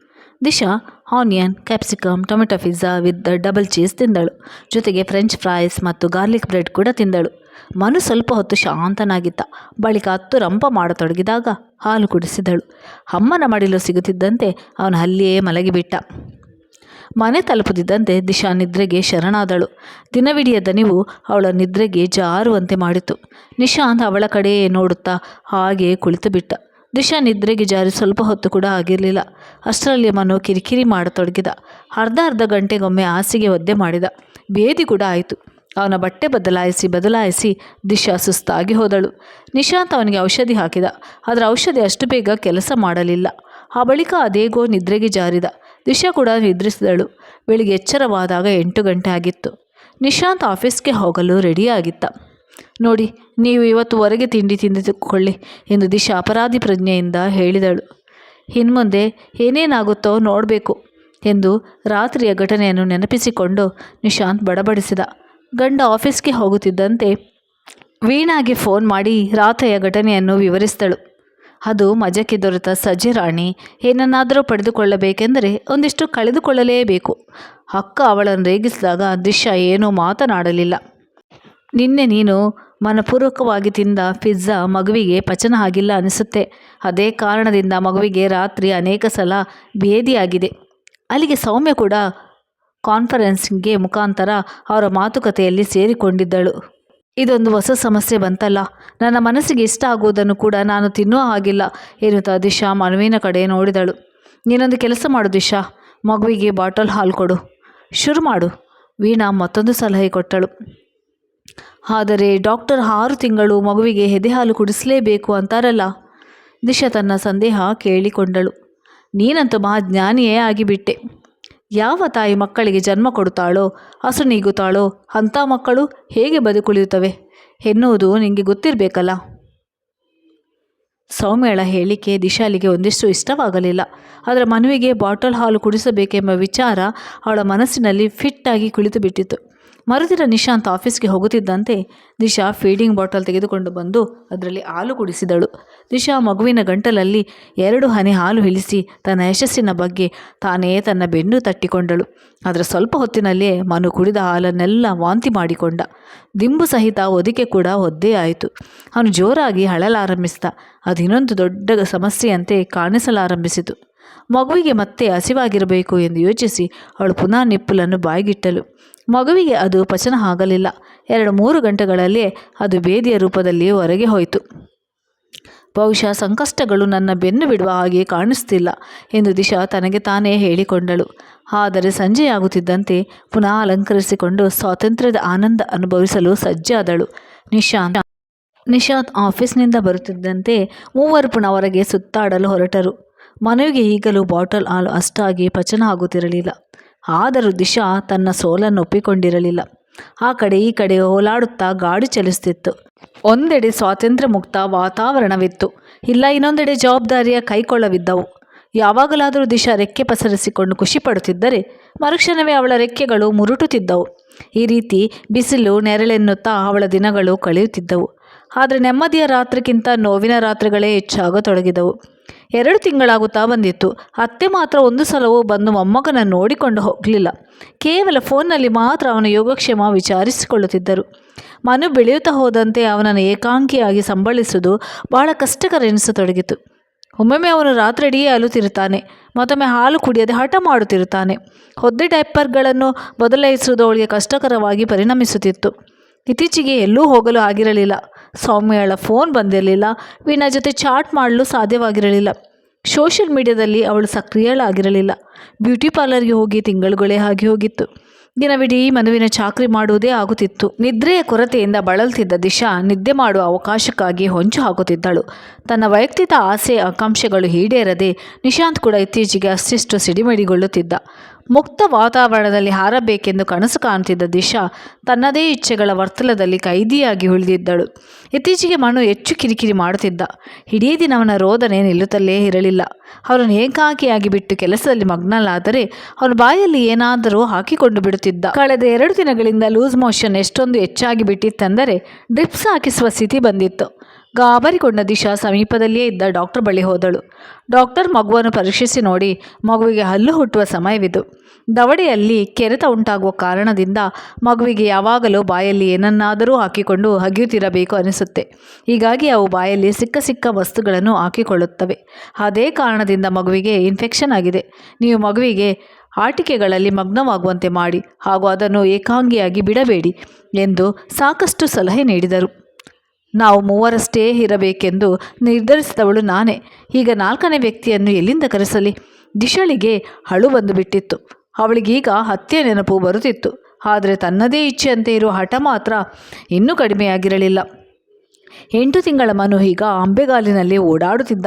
Disha onion capsicum tomato pizza with double cheese ತಿಂದಳು. ಜೊತೆಗೆ ಫ್ರೆಂಚ್ ಫ್ರೈಸ್ ಮತ್ತು ಗಾರ್ಲಿಕ್ ಬ್ರೆಡ್ ಕೂಡ ತಿಂದಳು. ಮನು ಸ್ವಲ್ಪ ಹೊತ್ತು ಶಾಂತನಾಗಿದ್ದ. ಬಳಿಕ ಹತ್ತು ರಂಪ ಮಾಡತೊಡಗಿದಾಗ ಹಾಲು ಕುಡಿಸಿದಳು. ಅಮ್ಮನ ಮಡಿಲು ಸಿಗುತ್ತಿದ್ದಂತೆ ಅವನು ಅಲ್ಲಿಯೇ ಮಲಗಿಬಿಟ್ಟ. ಮನೆ ತಲುಪುತ್ತಿದ್ದಂತೆ ದಿಶಾ ನಿದ್ರೆಗೆ ಶರಣಾದಳು. ದಿನವಿಡಿಯ ದನಿವು ಅವಳ ನಿದ್ರೆಗೆ ಜಾರುವಂತೆ ಮಾಡಿತು. ನಿಶಾಂತ್ ಅವಳ ಕಡೆಯೇ ನೋಡುತ್ತಾ ಹಾಗೆ ಕುಳಿತು ಬಿಟ್ಟ ದಿಶಾ ನಿದ್ರೆಗೆ ಜಾರಿ ಸ್ವಲ್ಪ ಹೊತ್ತು ಕೂಡ ಆಗಿರಲಿಲ್ಲ. ಅಷ್ಟರಲ್ಲಿ ಮನು ಕಿರಿಕಿರಿ ಮಾಡತೊಡಗಿದ. ಅರ್ಧ ಅರ್ಧ ಗಂಟೆಗೊಮ್ಮೆ ಹಾಸಿಗೆ ಒದ್ದೆ ಮಾಡಿದ. ಬೇದಿ ಕೂಡ ಆಯಿತು. ಅವನ ಬಟ್ಟೆ ಬದಲಾಯಿಸಿ ಬದಲಾಯಿಸಿ ದಿಶಾ ಸುಸ್ತಾಗಿ ಹೋದಳು. ನಿಶಾಂತ್ ಅವನಿಗೆ ಔಷಧಿ ಹಾಕಿದ. ಆದರೆ ಔಷಧಿ ಅಷ್ಟು ಬೇಗ ಕೆಲಸ ಮಾಡಲಿಲ್ಲ. ಆ ಬಳಿಕ ಅದೇಗೋ ನಿದ್ರೆಗೆ ಜಾರಿದ. ದಿಶಾ ಕೂಡ ನಿದ್ರಿಸಿದಳು. ಬೆಳಿಗ್ಗೆ ಎಚ್ಚರವಾದಾಗ ಎಂಟು ಗಂಟೆ ಆಗಿತ್ತು. ನಿಶಾಂತ್ ಆಫೀಸ್ಗೆ ಹೋಗಲು ರೆಡಿಯಾಗಿತ್ತ ನೋಡಿ, ನೀವು ಇವತ್ತು ಹೊರಗೆ ತಿಂಡಿ ತಿಂದುಕೊಳ್ಳಿ ಎಂದು ದಿಶಾ ಅಪರಾಧಿ ಪ್ರಜ್ಞೆಯಿಂದ ಹೇಳಿದಳು. ಇನ್ಮುಂದೆ ಏನೇನಾಗುತ್ತೋ ನೋಡಬೇಕು ಎಂದು ರಾತ್ರಿಯ ಘಟನೆಯನ್ನು ನೆನಪಿಸಿಕೊಂಡು ನಿಶಾಂತ್ ಬಡಬಡಿಸಿದ. ಗಂಡ ಆಫೀಸ್ಗೆ ಹೋಗುತ್ತಿದ್ದಂತೆ ವೀಣಾಗೆ ಫೋನ್ ಮಾಡಿ ರಾತ್ರಿಯ ಘಟನೆಯನ್ನು ವಿವರಿಸಿದಳು. ಅದು ಮಜಕ್ಕೆ ದೊರೆತ ಸಜ್ಜೆ ರಾಣಿ ಏನನ್ನಾದರೂ ಪಡೆದುಕೊಳ್ಳಬೇಕೆಂದರೆ ಒಂದಿಷ್ಟು ಕಳೆದುಕೊಳ್ಳಲೇಬೇಕು. ಅಕ್ಕ ಅವಳನ್ನು ರೇಗಿಸಿದಾಗ ದಿಶ ಏನೂ ಮಾತನಾಡಲಿಲ್ಲ. ನಿನ್ನೆ ನೀನು ಮನಪೂರ್ವಕವಾಗಿ ತಿಂದ ಪಿಜ್ಜಾ ಮಗುವಿಗೆ ಪಚನ ಆಗಿಲ್ಲ ಅನಿಸುತ್ತೆ. ಅದೇ ಕಾರಣದಿಂದ ಮಗುವಿಗೆ ರಾತ್ರಿ ಅನೇಕ ಸಲ ಭೇದಿಯಾಗಿದೆ ಅಲ್ಲಿಗೆ ಸೌಮ್ಯ ಕೂಡ ಕಾನ್ಫರೆನ್ಸ್ಗೆ ಮುಖಾಂತರ ಅವರ ಮಾತುಕತೆಯಲ್ಲಿ ಸೇರಿಕೊಂಡಿದ್ದಳು. ಇದೊಂದು ಹೊಸ ಸಮಸ್ಯೆ ಬಂತಲ್ಲ. ನನ್ನ ಮನಸ್ಸಿಗೆ ಇಷ್ಟ ಆಗುವುದನ್ನು ಕೂಡ ನಾನು ತಿನ್ನುವ ಹಾಗಿಲ್ಲ, ಎನ್ನುತ್ತಾ ದಿಶಾ ಮನುವಿನ ಕಡೆ ನೋಡಿದಳು. ನೀನೊಂದು ಕೆಲಸ ಮಾಡು ದಿಶಾ, ಮಗುವಿಗೆ ಬಾಟಲ್ ಹಾಲು ಕೊಡು. ಶುರು ಮಾಡು, ವೀಣಾ ಮತ್ತೊಂದು ಸಲಹೆ ಕೊಟ್ಟಳು. ಆದರೆ ಡಾಕ್ಟರ್ ಆರು ತಿಂಗಳು ಮಗುವಿಗೆ ಎದೆ ಹಾಲು ಕುಡಿಸಲೇಬೇಕು ಅಂತಾರಲ್ಲ? ದಿಶಾ ತನ್ನ ಸಂದೇಹ ಕೇಳಿಕೊಂಡಳು. ನೀನಂತೂ ಮಹಾಜ್ಞಾನಿಯೇ ಆಗಿಬಿಟ್ಟೆ. ಯಾವ ತಾಯಿ ಮಕ್ಕಳಿಗೆ ಜನ್ಮ ಕೊಡುತ್ತಾಳೋ, ಹಸು ನೀಗುತ್ತಾಳೋ, ಅಂಥ ಮಕ್ಕಳು ಹೇಗೆ ಬದುಕುಳಿಯುತ್ತವೆ? ಎನ್ನುವುದು ನಿಮಗೆ ಗೊತ್ತಿರಬೇಕಲ್ಲ. ಸೌಮ್ಯಳ ಹೇಳಿಕೆ ದಿಶಾಲಿಗೆ ಒಂದಿಷ್ಟು ಇಷ್ಟವಾಗಲಿಲ್ಲ. ಅದರ ಮನುವಿಗೆ ಬಾಟಲ್ ಹಾಲು ಕುಡಿಸಬೇಕೆಂಬ ವಿಚಾರ ಅವಳ ಮನಸ್ಸಿನಲ್ಲಿ ಫಿಟ್ಟಾಗಿ ಕುಳಿತು ಬಿಟ್ಟಿತು ಮರುದಿನ ನಿಶಾಂತ್ ಆಫೀಸ್ಗೆ ಹೋಗುತ್ತಿದ್ದಂತೆ ದಿಶಾ ಫೀಡಿಂಗ್ ಬಾಟಲ್ ತೆಗೆದುಕೊಂಡು ಬಂದು ಅದರಲ್ಲಿ ಹಾಲು ಕುಡಿಸಿದಳು. ದಿಶಾ ಮಗುವಿನ ಗಂಟಲಲ್ಲಿ ಎರಡು ಹನಿ ಹಾಲು ಇಳಿಸಿ ತನ್ನ ಯಶಸ್ಸಿನ ಬಗ್ಗೆ ತಾನೇ ತನ್ನ ಬೆನ್ನು ತಟ್ಟಿಕೊಂಡಳು. ಅದರ ಸ್ವಲ್ಪ ಹೊತ್ತಿನಲ್ಲಿಯೇ ಮನು ಕುಡಿದ ಹಾಲನ್ನೆಲ್ಲ ವಾಂತಿ ಮಾಡಿಕೊಂಡ. ದಿಂಬು ಸಹಿತ ಒದಿಕೆ ಕೂಡ ಒದ್ದೇ ಆಯಿತು. ಅವನು ಜೋರಾಗಿ ಹಳಲಾರಂಭಿಸಿದ ಅದು ಇನ್ನೊಂದು ದೊಡ್ಡ ಸಮಸ್ಯೆಯಂತೆ ಕಾಣಿಸಲಾರಂಭಿಸಿತು. ಮಗುವಿಗೆ ಮತ್ತೆ ಹಸಿವಾಗಿರಬೇಕು ಎಂದು ಯೋಚಿಸಿ ಅವಳು ಪುನಃ ನಿಪ್ಪುಲನ್ನು ಬಾಯಿಗಿಟ್ಟಳು. ಮಗುವಿಗೆ ಅದು ಪಚನ ಆಗಲಿಲ್ಲ. ಎರಡು ಮೂರು ಗಂಟೆಗಳಲ್ಲಿ ಅದು ಬೇದಿಯ ರೂಪದಲ್ಲಿ ಹೊರಗೆ ಹೋಯಿತು. ಬಹುಶಃ ಸಂಕಷ್ಟಗಳು ನನ್ನ ಬೆನ್ನು ಬಿಡುವ ಹಾಗೆ ಕಾಣಿಸ್ತಿಲ್ಲ ಎಂದು ದಿಶಾ ತನಗೆ ತಾನೇ ಹೇಳಿಕೊಂಡಳು. ಆದರೆ ಸಂಜೆಯಾಗುತ್ತಿದ್ದಂತೆ ಪುನಃ ಅಲಂಕರಿಸಿಕೊಂಡು ಸ್ವಾತಂತ್ರ್ಯದ ಆನಂದ ಅನುಭವಿಸಲು ಸಜ್ಜಾದಳು ನಿಶಾಂತ್ ನಿಶಾಂತ್ ಆಫೀಸ್ನಿಂದ ಬರುತ್ತಿದ್ದಂತೆ ಮೂವರು ಪುನಃ ಹೊರಗೆ ಸುತ್ತಾಡಲು ಹೊರಟರು. ಮನುವಿಗೆ ಈಗಲೂ ಬಾಟಲ್ ಹಾಲು ಅಷ್ಟಾಗಿ ಪಚನ ಆಗುತ್ತಿರಲಿಲ್ಲ. ಆದರೂ ದಿಶಾ ತನ್ನ ಸೋಲನ್ನು ಒಪ್ಪಿಕೊಂಡಿರಲಿಲ್ಲ. ಆ ಕಡೆ ಈ ಕಡೆ ಓಲಾಡುತ್ತಾ ಗಾಡಿ ಚಲಿಸುತ್ತಿತ್ತು ಒಂದೆಡೆ ಸ್ವಾತಂತ್ರ್ಯ ಮುಕ್ತ ವಾತಾವರಣವಿತ್ತು. ಇಲ್ಲ, ಇನ್ನೊಂದೆಡೆ ಜವಾಬ್ದಾರಿಯ ಕೈಕೊಳ್ಳವಿದ್ದವು. ಯಾವಾಗಲಾದರೂ ದಿಶಾ ರೆಕ್ಕೆ ಪಸರಿಸಿಕೊಂಡು ಖುಷಿ ಪಡುತ್ತಿದ್ದರೆ, ಮರುಕ್ಷಣವೇ ಅವಳ ರೆಕ್ಕೆಗಳು ಮುರುಟುತ್ತಿದ್ದವು. ಈ ರೀತಿ ಬಿಸಿಲು, ನೆರಳೆನ್ನುತ್ತಾ ಅವಳ ದಿನಗಳು ಕಳೆಯುತ್ತಿದ್ದವು. ಆದರೆ ನೆಮ್ಮದಿಯ ರಾತ್ರಿಗಿಂತ ನೋವಿನ ರಾತ್ರಿಗಳೇ ಹೆಚ್ಚಾಗತೊಡಗಿದವು. ಎರಡು ತಿಂಗಳಾಗುತ್ತಾ ಬಂದಿತ್ತು. ಅತ್ತೆ ಮಾತ್ರ ಒಂದು ಸಲವೂ ಬಂದು ಮೊಮ್ಮಗನನ್ನು ನೋಡಿಕೊಂಡು ಹೋಗಲಿಲ್ಲ. ಕೇವಲ ಫೋನ್ನಲ್ಲಿ ಮಾತ್ರ ಅವನ ಯೋಗಕ್ಷೇಮ ವಿಚಾರಿಸಿಕೊಳ್ಳುತ್ತಿದ್ದರು. ಮನು ಬೆಳೆಯುತ್ತಾ ಹೋದಂತೆ ಅವನನ್ನು ಏಕಾಂಗಿಯಾಗಿ ಸಂಬಳಿಸುವುದು ಬಹಳ ಕಷ್ಟಕರ ಎನಿಸತೊಡಗಿತು ಒಮ್ಮೊಮ್ಮೆ ಅವನು ರಾತ್ರಿಡೀ ಅಲುತ್ತಿರುತ್ತಾನೆ. ಮತ್ತೊಮ್ಮೆ ಹಾಲು ಕುಡಿಯದೆ ಹಠ ಮಾಡುತ್ತಿರುತ್ತಾನೆ. ಹೊದ್ದೆ ಡೈಪರ್ಗಳನ್ನು ಬದಲಾಯಿಸುವುದು ಅವಳಿಗೆ ಕಷ್ಟಕರವಾಗಿ ಪರಿಣಮಿಸುತ್ತಿತ್ತು. ಇತ್ತೀಚೆಗೆ ಎಲ್ಲೂ ಹೋಗಲು ಆಗಿರಲಿಲ್ಲ. ಸೌಮ್ಯಳ ಫೋನ್ ಬಂದಿರಲಿಲ್ಲ. ವೀಣಾ ಜೊತೆ ಚಾಟ್ ಮಾಡಲು ಸಾಧ್ಯವಾಗಿರಲಿಲ್ಲ. ಸೋಷಿಯಲ್ ಮೀಡಿಯಾದಲ್ಲಿ ಅವಳು ಸಕ್ರಿಯಳಾಗಿರಲಿಲ್ಲ. ಬ್ಯೂಟಿ ಪಾರ್ಲರ್ಗೆ ಹೋಗಿ ತಿಂಗಳುಗಳೇ ಆಗಿ ಹೋಗಿತ್ತು. ದಿನವಿಡೀ ಮನುವಿನ ಚಾಕರಿ ಮಾಡುವುದೇ ಆಗುತ್ತಿತ್ತು. ನಿದ್ರೆಯ ಕೊರತೆಯಿಂದ ಬಳಲ್ತಿದ್ದ ದಿಶಾ ನಿದ್ದೆ ಮಾಡುವ ಅವಕಾಶಕ್ಕಾಗಿ ಹೊಂಚು ಹಾಕುತ್ತಿದ್ದಳು. ತನ್ನ ವೈಯಕ್ತಿಕ ಆಸೆ, ಆಕಾಂಕ್ಷೆಗಳು ಈಡೇರದೆ ನಿಶಾಂತ್ ಕೂಡ ಇತ್ತೀಚೆಗೆ ಅಷ್ಟಿಷ್ಟು ಸಿಡಿಮಿಡಿಗೊಳ್ಳುತ್ತಿದ್ದ. ಮುಕ್ತ ವಾತಾವರಣದಲ್ಲಿ ಹಾರಬೇಕೆಂದು ಕನಸು ಕಾಣುತ್ತಿದ್ದ ದಿಶಾ ತನ್ನದೇ ಇಚ್ಛೆಗಳ ವರ್ತಲದಲ್ಲಿ ಕೈದಿಯಾಗಿ ಉಳಿದಿದ್ದಳು. ಇತ್ತೀಚೆಗೆ ಮನು ಹೆಚ್ಚು ಕಿರಿಕಿರಿ ಮಾಡುತ್ತಿದ್ದ. ಇಡೀ ದಿನ ಅವನ ರೋದನೆ ನಿಲ್ಲುತ್ತಲೇ ಇರಲಿಲ್ಲ. ಅವರನ್ನು ಏಕಾಕಿಯಾಗಿ ಬಿಟ್ಟು ಕೆಲಸದಲ್ಲಿ ಮಗ್ನಲಾದರೆ ಅವನ ಬಾಯಲ್ಲಿ ಏನಾದರೂ ಹಾಕಿಕೊಂಡು ಬಿಡುತ್ತಿದ್ದ. ಕಳೆದ ಎರಡು ದಿನಗಳಿಂದ ಲೂಸ್ ಮೋಷನ್ ಎಷ್ಟೊಂದು ಹೆಚ್ಚಾಗಿ ಬಿಟ್ಟಿತ್ತೆಂದರೆ ಡ್ರಿಪ್ಸ್ ಹಾಕಿಸುವ ಸ್ಥಿತಿ ಬಂದಿತ್ತು. ಗಾಬರಿಗೊಂಡ ದಿಶಾ ಸಮೀಪದಲ್ಲಿಯೇ ಇದ್ದ ಡಾಕ್ಟರ್ ಬಳಿ ಹೋದಳು. ಡಾಕ್ಟರ್ ಮಗುವನ್ನು ಪರೀಕ್ಷಿಸಿ ನೋಡಿ ಮಗುವಿಗೆ ಹಲ್ಲು ಹುಟ್ಟುವ ಸಮಯವಿದು. ದವಡೆಯಲ್ಲಿ ಕೆರೆತ ಉಂಟಾಗುವ ಕಾರಣದಿಂದ ಮಗುವಿಗೆ ಯಾವಾಗಲೂ ಬಾಯಲ್ಲಿ ಏನನ್ನಾದರೂ ಹಾಕಿಕೊಂಡು ಹಗಿಯುತ್ತಿರಬೇಕು ಅನಿಸುತ್ತೆ. ಹೀಗಾಗಿ ಅವು ಬಾಯಲ್ಲಿ ಸಿಕ್ಕ ಸಿಕ್ಕ ವಸ್ತುಗಳನ್ನು ಹಾಕಿಕೊಳ್ಳುತ್ತವೆ. ಅದೇ ಕಾರಣದಿಂದ ಮಗುವಿಗೆ ಇನ್ಫೆಕ್ಷನ್ ಆಗಿದೆ. ನೀವು ಮಗುವಿಗೆ ಆಟಿಕೆಗಳಲ್ಲಿ ಮಗ್ನವಾಗುವಂತೆ ಮಾಡಿ ಹಾಗೂ ಅದನ್ನು ಏಕಾಂಗಿಯಾಗಿ ಬಿಡಬೇಡಿ ಎಂದು ಸಾಕಷ್ಟು ಸಲಹೆ ನೀಡಿದರು. ನಾವು ಮೂವರಷ್ಟೇ ಇರಬೇಕೆಂದು ನಿರ್ಧರಿಸಿದವಳು ನಾನೇ. ಈಗ ನಾಲ್ಕನೇ ವ್ಯಕ್ತಿಯನ್ನು ಎಲ್ಲಿಂದ ಕರೆಸಲಿ? ದಿಶಳಿಗೆ ಹಳು ಬಂದು ಬಿಟ್ಟಿತ್ತು. ಅವಳಿಗೀಗ ಹತ್ಯೆ ನೆನಪು ಬರುತ್ತಿತ್ತು. ಆದರೆ ತನ್ನದೇ ಇಚ್ಛೆಯಂತೆ ಇರುವ ಹಠ ಮಾತ್ರ ಇನ್ನೂ ಕಡಿಮೆಯಾಗಿರಲಿಲ್ಲ. ಎಂಟು ತಿಂಗಳ ಮನು ಈಗ ಅಂಬೆಗಾಲಿನಲ್ಲಿ ಓಡಾಡುತ್ತಿದ್ದ.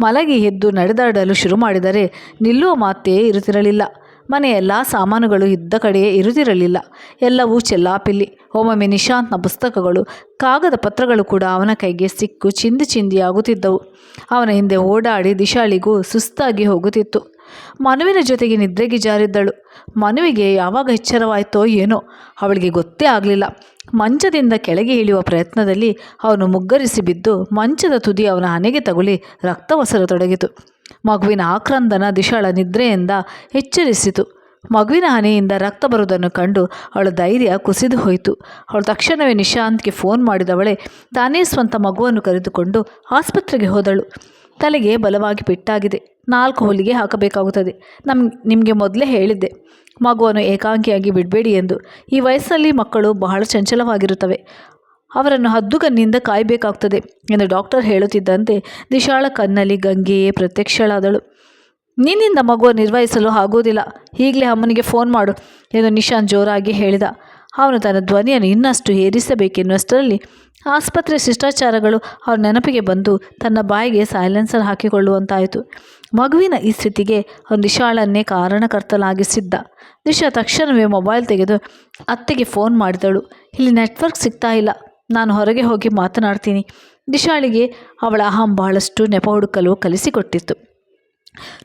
ಮಲಗಿ ಎದ್ದು ನಡೆದಾಡಲು ಶುರು ಮಾಡಿದರೆ ನಿಲ್ಲುವ ಮಾತೇ ಇರುತ್ತಿರಲಿಲ್ಲ. ಮನೆ ಎಲ್ಲ ಸಾಮಾನುಗಳು ಇದ್ದ ಕಡೆಯೇ ಇರುತ್ತಿರಲಿಲ್ಲ ಎಲ್ಲವೂ ಚೆಲ್ಲಾಪಿಲ್ಲಿ. ಒಮ್ಮೊಮ್ಮೆ ನಿಶಾಂತ್ನ ಪುಸ್ತಕಗಳು, ಕಾಗದ ಪತ್ರಗಳು ಕೂಡ ಅವನ ಕೈಗೆ ಸಿಕ್ಕು ಚಿಂದಿ ಚಿಂದಿಯಾಗುತ್ತಿದ್ದವು ಅವನ ಹಿಂದೆ ಓಡಾಡಿ ದಿಶಾಳಿಗೂ ಸುಸ್ತಾಗಿ ಹೋಗುತ್ತಿತ್ತು. ಮನುವಿನ ಜೊತೆಗೆ ನಿದ್ರೆಗೆ ಜಾರಿದ್ದಳು. ಮನುವಿಗೆ ಯಾವಾಗ ಎಚ್ಚರವಾಯಿತೋ ಏನೋ, ಅವಳಿಗೆ ಗೊತ್ತೇ ಆಗಲಿಲ್ಲ. ಮಂಚದಿಂದ ಕೆಳಗೆ ಇಳಿಯುವ ಪ್ರಯತ್ನದಲ್ಲಿ ಅವನು ಮುಗ್ಗರಿಸಿ ಬಿದ್ದು ಮಂಚದ ತುದಿ ಅವನ ಹಣೆಗೆ ತಗುಲಿ ರಕ್ತವಸರತೊಡಗಿತು ಮಗುವಿನ ಆಕ್ರಂದನ ದಿಶಾಳ ನಿದ್ರೆಯಿಂದ ಎಚ್ಚರಿಸಿತು. ಮಗುವಿನ ಹನಿಯಿಂದ ರಕ್ತ ಬರುವುದನ್ನು ಕಂಡು ಅವಳ ಧೈರ್ಯ ಕುಸಿದು ಹೋಯಿತು. ಅವಳು ತಕ್ಷಣವೇ ನಿಶಾಂತ್ಗೆ ಫೋನ್ ಮಾಡಿದವಳೆ ತಾನೇ ಸ್ವಂತ ಮಗುವನ್ನು ಕರೆದುಕೊಂಡು ಆಸ್ಪತ್ರೆಗೆ ಹೋದಳು. ತಲೆಗೆ ಬಲವಾಗಿ ಪೆಟ್ಟಾಗಿದೆ. ನಾಲ್ಕು ಹೊಲಿಗೆ ಹಾಕಬೇಕಾಗುತ್ತದೆ. ನಮ್, ನಿಮಗೆ ಮೊದಲೇ ಹೇಳಿದ್ದೆ. ಮಗುವನ್ನು ಏಕಾಂಗಿಯಾಗಿ ಬಿಡಬೇಡಿ ಎಂದು. ಈ ವಯಸ್ಸಲ್ಲಿ ಮಕ್ಕಳು ಬಹಳ ಚಂಚಲವಾಗಿರುತ್ತವೆ. ಅವರನ್ನು ಹದ್ದುಗನ್ನಿಂದ ಕಾಯಬೇಕಾಗ್ತದೆ ಎಂದು ಡಾಕ್ಟರ್ ಹೇಳುತ್ತಿದ್ದಂತೆ ದಿಶಾಳ ಕನ್ನಲ್ಲಿ ಗಂಗೆಯೇ ಪ್ರತ್ಯಕ್ಷಳಾದಳು. ನಿನ್ನಿಂದ ಮಗುವನ್ನು ನಿರ್ವಹಿಸಲು ಆಗೋದಿಲ್ಲ ಈಗಲೇ ಅಮ್ಮನಿಗೆ ಫೋನ್ ಮಾಡು ಎಂದು ನಿಶಾನ್ ಜೋರಾಗಿ ಹೇಳಿದ. ಅವನು ತನ್ನ ಧ್ವನಿಯನ್ನು ಇನ್ನಷ್ಟು ಏರಿಸಬೇಕೆನ್ನುವಷ್ಟರಲ್ಲಿ ಆಸ್ಪತ್ರೆ ಶಿಷ್ಟಾಚಾರಗಳು ಅವರ ನೆನಪಿಗೆ ಬಂದು ತನ್ನ ಬಾಯಿಗೆ ಸೈಲೆನ್ಸರ್ ಹಾಕಿಕೊಳ್ಳುವಂತಾಯಿತು. ಮಗುವಿನ ಈ ಸ್ಥಿತಿಗೆ ಅವನು ನಿಶಾಳನ್ನೇ ಕಾರಣಕರ್ತಲಾಗಿಸಿದ್ದ ನಿಶಾ ತಕ್ಷಣವೇ ಮೊಬೈಲ್ ತೆಗೆದು ಅತ್ತೆಗೆ ಫೋನ್ ಮಾಡಿದಳು. ಇಲ್ಲಿ ನೆಟ್ವರ್ಕ್ ಸಿಗ್ತಾ ಇಲ್ಲ. ನಾನು ಹೊರಗೆ ಹೋಗಿ ಮಾತನಾಡ್ತೀನಿ. ದಿಶಾಳಿಗೆ ಅವಳ ಅಹಂ ಬಹಳಷ್ಟು ನೆಪ ಹುಡುಕಲು ಕಲಿಸಿಕೊಟ್ಟಿತ್ತು.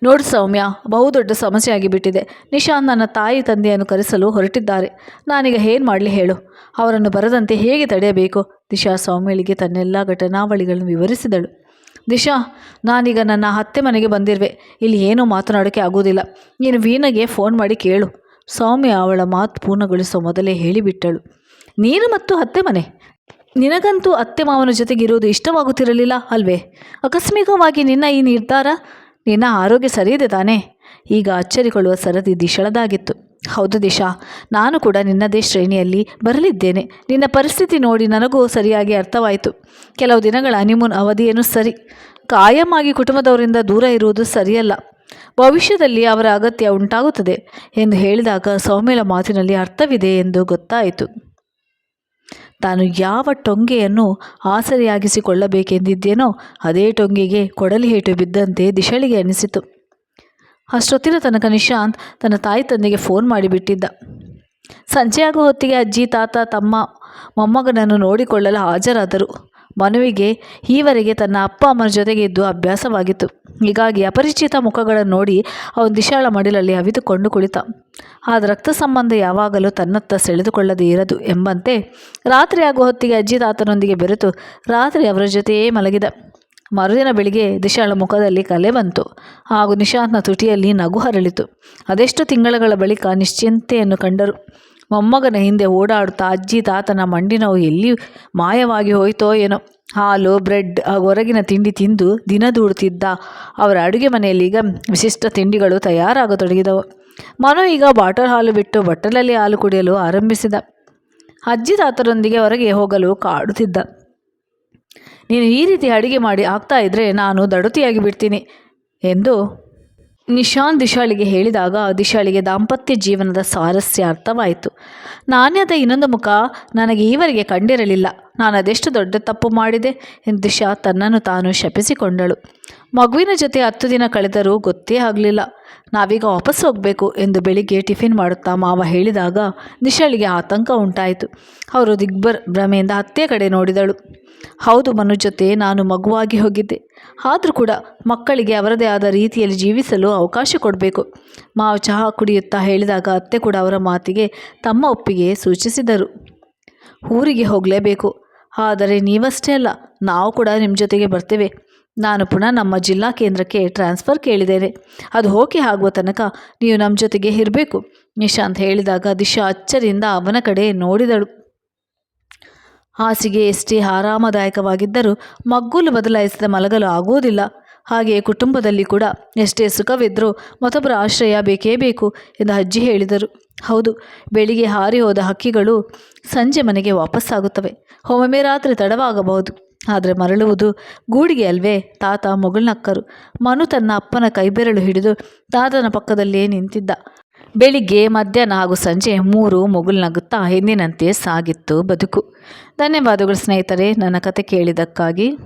ನೋಡು ಸೌಮ್ಯ ಬಹುದೊಡ್ಡ ಸಮಸ್ಯೆ ಆಗಿಬಿಟ್ಟಿದೆ. ನಿಶಾನ್ ನನ್ನ ತಾಯಿ ತಂದೆಯನ್ನು ಕರೆಸಲು ಹೊರಟಿದ್ದಾರೆ. ನಾನೀಗ ಏನು ಮಾಡಲಿ ಹೇಳು? ಅವರನ್ನು ಬರದಂತೆ ಹೇಗೆ ತಡೆಯಬೇಕು? ದಿಶಾ ಸೌಮ್ಯಳಿಗೆ ತನ್ನೆಲ್ಲ ಘಟನಾವಳಿಗಳನ್ನು ವಿವರಿಸಿದಳು. ದಿಶಾ, ನಾನೀಗ ನನ್ನ ಅತ್ತೆ ಮನೆಗೆ ಬಂದಿರುವೆ. ಇಲ್ಲಿ ಏನೂ ಮಾತನಾಡೋಕ್ಕೆ ಆಗೋದಿಲ್ಲ. ನೀನು ವೀಣಗೆ ಫೋನ್ ಮಾಡಿ ಕೇಳು. ಸೌಮ್ಯ ಅವಳ ಮಾತು ಪೂರ್ಣಗೊಳಿಸೋ ಮೊದಲೇ ಹೇಳಿಬಿಟ್ಟಳು. ನೀನು ಮತ್ತು ಅತ್ತೆ ಮನೆ? ನಿನಗಂತೂ ಅತ್ತೆ ಮಾವನ ಜೊತೆಗಿರುವುದು ಇಷ್ಟವಾಗುತ್ತಿರಲಿಲ್ಲ ಅಲ್ವೇ? ಆಕಸ್ಮಿಕವಾಗಿ ನಿನ್ನ ಈ ನಿರ್ಧಾರ ನಿನ್ನ ಆರೋಗ್ಯ ಸರಿಯಿದೆ ತಾನೇ? ಈಗ ಅಚ್ಚರಿಕೊಳ್ಳುವ ಸರದಿ ದಿಶಳದಾಗಿತ್ತು. ಹೌದು ದಿಶಾ, ನಾನು ಕೂಡ ನಿನ್ನದೇ ಶ್ರೇಣಿಯಲ್ಲಿ ಬರಲಿದ್ದೇನೆ. ನಿನ್ನ ಪರಿಸ್ಥಿತಿ ನೋಡಿ ನನಗೂ ಸರಿಯಾಗಿ ಅರ್ಥವಾಯಿತು. ಕೆಲವು ದಿನಗಳ ಅನಿಮೂನ್ ಅವಧಿಯನ್ನು ಸರಿ. ಕಾಯಮಾಗಿ ಕುಟುಂಬದವರಿಂದ ದೂರ ಇರುವುದು ಸರಿಯಲ್ಲ. ಭವಿಷ್ಯದಲ್ಲಿ ಅವರ ಅಗತ್ಯ ಉಂಟಾಗುತ್ತದೆ ಎಂದು ಹೇಳಿದಾಗ ಸೌಮ್ಯಳ ಮಾತಿನಲ್ಲಿ ಅರ್ಥವಿದೆ ಎಂದು ಗೊತ್ತಾಯಿತು. ತಾನು ಯಾವ ಟೊಂಗೆಯನ್ನು ಆಸರೆಯಾಗಿಸಿಕೊಳ್ಳಬೇಕೆಂದಿದ್ದೇನೋ ಅದೇ ಟೊಂಗೆಗೆ ಕೊಡಲಿ ಹೇಟು ಬಿದ್ದಂತೆ ದಿಶಳಿಗೆ ಅನಿಸಿತು. ಅಷ್ಟೊತ್ತಿನ ತನಕ ನಿಶಾಂತ್ ತನ್ನ ತಾಯಿ ತಂದೆಗೆ ಫೋನ್ ಮಾಡಿಬಿಟ್ಟಿದ್ದ. ಸಂಜೆಯಾಗುವ ಹೊತ್ತಿಗೆ ಅಜ್ಜಿ, ತಾತ, ತಮ್ಮ ಮೊಮ್ಮಗನನ್ನು ನೋಡಿಕೊಳ್ಳಲು ಹಾಜರಾದರು. ಮನುವಿಗೆ ಈವರೆಗೆ ತನ್ನ ಅಪ್ಪ ಅಮ್ಮನ ಜೊತೆಗೆ ಇದ್ದು ಅಭ್ಯಾಸವಾಗಿತ್ತು. ಹೀಗಾಗಿ ಅಪರಿಚಿತ ಮುಖಗಳನ್ನು ನೋಡಿ ಅವನು ದಿಶಾಳ ಮಡಿಲಲ್ಲಿ ಅವಿತುಕೊಂಡು ಕುಳಿತ. ಆದ ರಕ್ತ ಸಂಬಂಧ ಯಾವಾಗಲೂ ತನ್ನತ್ತ ಸೆಳೆದುಕೊಳ್ಳದೇ ಇರದು ಎಂಬಂತೆ ರಾತ್ರಿ ಆಗುವ ಹೊತ್ತಿಗೆ ಅಜ್ಜಿ ತಾತನೊಂದಿಗೆ ಬೆರೆತು ರಾತ್ರಿ ಅವರ ಜೊತೆಯೇ ಮಲಗಿದ. ಮರುದಿನ ಬೆಳಿಗ್ಗೆ ದಿಶಾಳ ಮುಖದಲ್ಲಿ ಕಲೆ ಬಂತು. ಹಾಗೂ ನಿಶಾಂತ್ನ ತುಟಿಯಲ್ಲಿ ನಗು ಹರಳಿತು. ಅದೆಷ್ಟು ತಿಂಗಳಗಳ ಬಳಿಕ ನಿಶ್ಚಿಂತೆಯನ್ನು ಕಂಡರು. ಮೊಮ್ಮಗನ ಹಿಂದೆ ಓಡಾಡುತ್ತಾ ಅಜ್ಜಿ ತಾತನ ಮಂಡಿ ನೋವು ಎಲ್ಲಿ ಮಾಯವಾಗಿ ಹೋಯ್ತೋ ಏನೋ. ಹಾಲು, ಬ್ರೆಡ್ ಹಾಗೂ ಹೊರಗಿನ ತಿಂಡಿ ತಿಂದು ದಿನ ದೂಡುತ್ತಿದ್ದ ಅವರ ಅಡುಗೆ ಮನೆಯಲ್ಲಿ ಈಗ ವಿಶಿಷ್ಟ ತಿಂಡಿಗಳು ತಯಾರಾಗತೊಡಗಿದವು. ಮನು ಈಗ ಬಾಟಲ್ ಹಾಲು ಬಿಟ್ಟು ಬಟ್ಟಲಲ್ಲಿ ಹಾಲು ಕುಡಿಯಲು ಆರಂಭಿಸಿದ. ಅಜ್ಜಿ ತಾತರೊಂದಿಗೆ ಹೊರಗೆ ಹೋಗಲು ಕಾಡುತ್ತಿದ್ದ. ನೀನು ಈ ರೀತಿ ಅಡುಗೆ ಮಾಡಿ ಆಗ್ತಾ ಇದ್ದರೆ ನಾನು ದಡುತಿಯಾಗಿ ಬಿಡ್ತೀನಿ ಎಂದು ನಿಶಾಂತ್ ದಿಶಾಳಿಗೆ ಹೇಳಿದಾಗ ದಿಶಾಳಿಗೆ ದಾಂಪತ್ಯ ಜೀವನದ ಸ್ವಾರಸ್ಯ ಅರ್ಥವಾಯಿತು. ನಾಣ್ಯದ ಇನ್ನೊಂದು ಮುಖ ನನಗೆ ಈವರೆಗೆ ಕಂಡಿರಲಿಲ್ಲ. ನಾನು ಅದೆಷ್ಟು ದೊಡ್ಡ ತಪ್ಪು ಮಾಡಿದೆ ಎಂದು ದಿಶಾ ತನ್ನನ್ನು ತಾನು ಶಪಿಸಿಕೊಂಡಳು. ಮಗುವಿನ ಜೊತೆ ಹತ್ತು ದಿನ ಕಳೆದರೂ ಗೊತ್ತೇ ಆಗಲಿಲ್ಲ. ನಾವೀಗ ವಾಪಸ್ ಹೋಗಬೇಕು ಎಂದು ಬೆಳಿಗ್ಗೆ ಟಿಫಿನ್ ಮಾಡುತ್ತಾ ಮಾವ ಹೇಳಿದಾಗ ನಿಶಾಳಿಗೆ ಆತಂಕ ಉಂಟಾಯಿತು. ಅವರು ದಿಗ್ಬರ್ ಭ್ರಮೆಯಿಂದ ಅತ್ತೆ ಕಡೆ ನೋಡಿದಳು. ಹೌದು ಮನು ಜೊತೆ ನಾನು ಮಗುವಾಗಿ ಹೋಗಿದ್ದೆ. ಆದರೂ ಕೂಡ ಮಕ್ಕಳಿಗೆ ಅವರದೇ ಆದ ರೀತಿಯಲ್ಲಿ ಜೀವಿಸಲು ಅವಕಾಶ ಕೊಡಬೇಕು. ಮಾವು ಚಹಾ ಕುಡಿಯುತ್ತಾ ಹೇಳಿದಾಗ ಅತ್ತೆ ಕೂಡ ಅವರ ಮಾತಿಗೆ ತಮ್ಮ ಒಪ್ಪಿಗೆ ಸೂಚಿಸಿದರು. ಊರಿಗೆ ಹೋಗಲೇಬೇಕು. ಆದರೆ ನೀವಷ್ಟೇ ಅಲ್ಲ, ನಾವು ಕೂಡ ನಿಮ್ಮ ಜೊತೆಗೆ ಬರ್ತೇವೆ. ನಾನು ಪುನಃ ನಮ್ಮ ಜಿಲ್ಲಾ ಕೇಂದ್ರಕ್ಕೆ ಟ್ರಾನ್ಸ್ಫರ್ ಕೇಳಿದ್ದೇನೆ. ಅದು ಓಕೆ ಆಗುವ ತನಕ ನೀವು ನಮ್ಮ ಜೊತೆಗೆ ಇರಬೇಕು. ನಿಶಾಂತ್ ಹೇಳಿದಾಗ ದಿಶಾ ಅಚ್ಚರಿಯಿಂದ ಅವನ ಕಡೆ ನೋಡಿದಳು. ಹಾಸಿಗೆ ಎಷ್ಟೇ ಆರಾಮದಾಯಕವಾಗಿದ್ದರೂ ಮಗ್ಗುಲು ಬದಲಾಯಿಸಿದ ಮಲಗಲು ಆಗುವುದಿಲ್ಲ. ಹಾಗೆಯೇ ಕುಟುಂಬದಲ್ಲಿ ಕೂಡ ಎಷ್ಟೇ ಸುಖವಿದ್ದರೂ ಮತ್ತೊಬ್ಬರ ಆಶ್ರಯ ಬೇಕೇ ಬೇಕು ಎಂದು ಅಜ್ಜಿ ಹೇಳಿದರು. ಹೌದು, ಬೆಳಿಗ್ಗೆ ಹಾರಿ ಹೋದ ಹಕ್ಕಿಗಳು ಸಂಜೆ ಮನೆಗೆ ವಾಪಸ್ಸಾಗುತ್ತವೆ. ಒಮ್ಮೊಮ್ಮೆ ರಾತ್ರಿ ತಡವಾಗಬಹುದು. ಆದರೆ ಮರಳುವುದು ಗೂಡಿಗೆ ಅಲ್ವೇ? ತಾತ ಮಗಳನ್ನಕ್ಕರು ಮನು ತನ್ನ ಅಪ್ಪನ ಕೈಬೆರಳು ಹಿಡಿದು ತಾತನ ಪಕ್ಕದಲ್ಲೇ ನಿಂತಿದ್ದ. ಬೆಳಿಗ್ಗೆ, ಮಧ್ಯಾಹ್ನ ಹಾಗೂ ಸಂಜೆ ಮೂರು ನಗುತ್ತಾ ಎಂದಿನಂತೆ ಸಾಗಿತ್ತು ಬದುಕು. ಧನ್ಯವಾದಗಳು ಸ್ನೇಹಿತರೆ, ನನ್ನ ಕತೆ ಕೇಳಿದ್ದಕ್ಕಾಗಿ.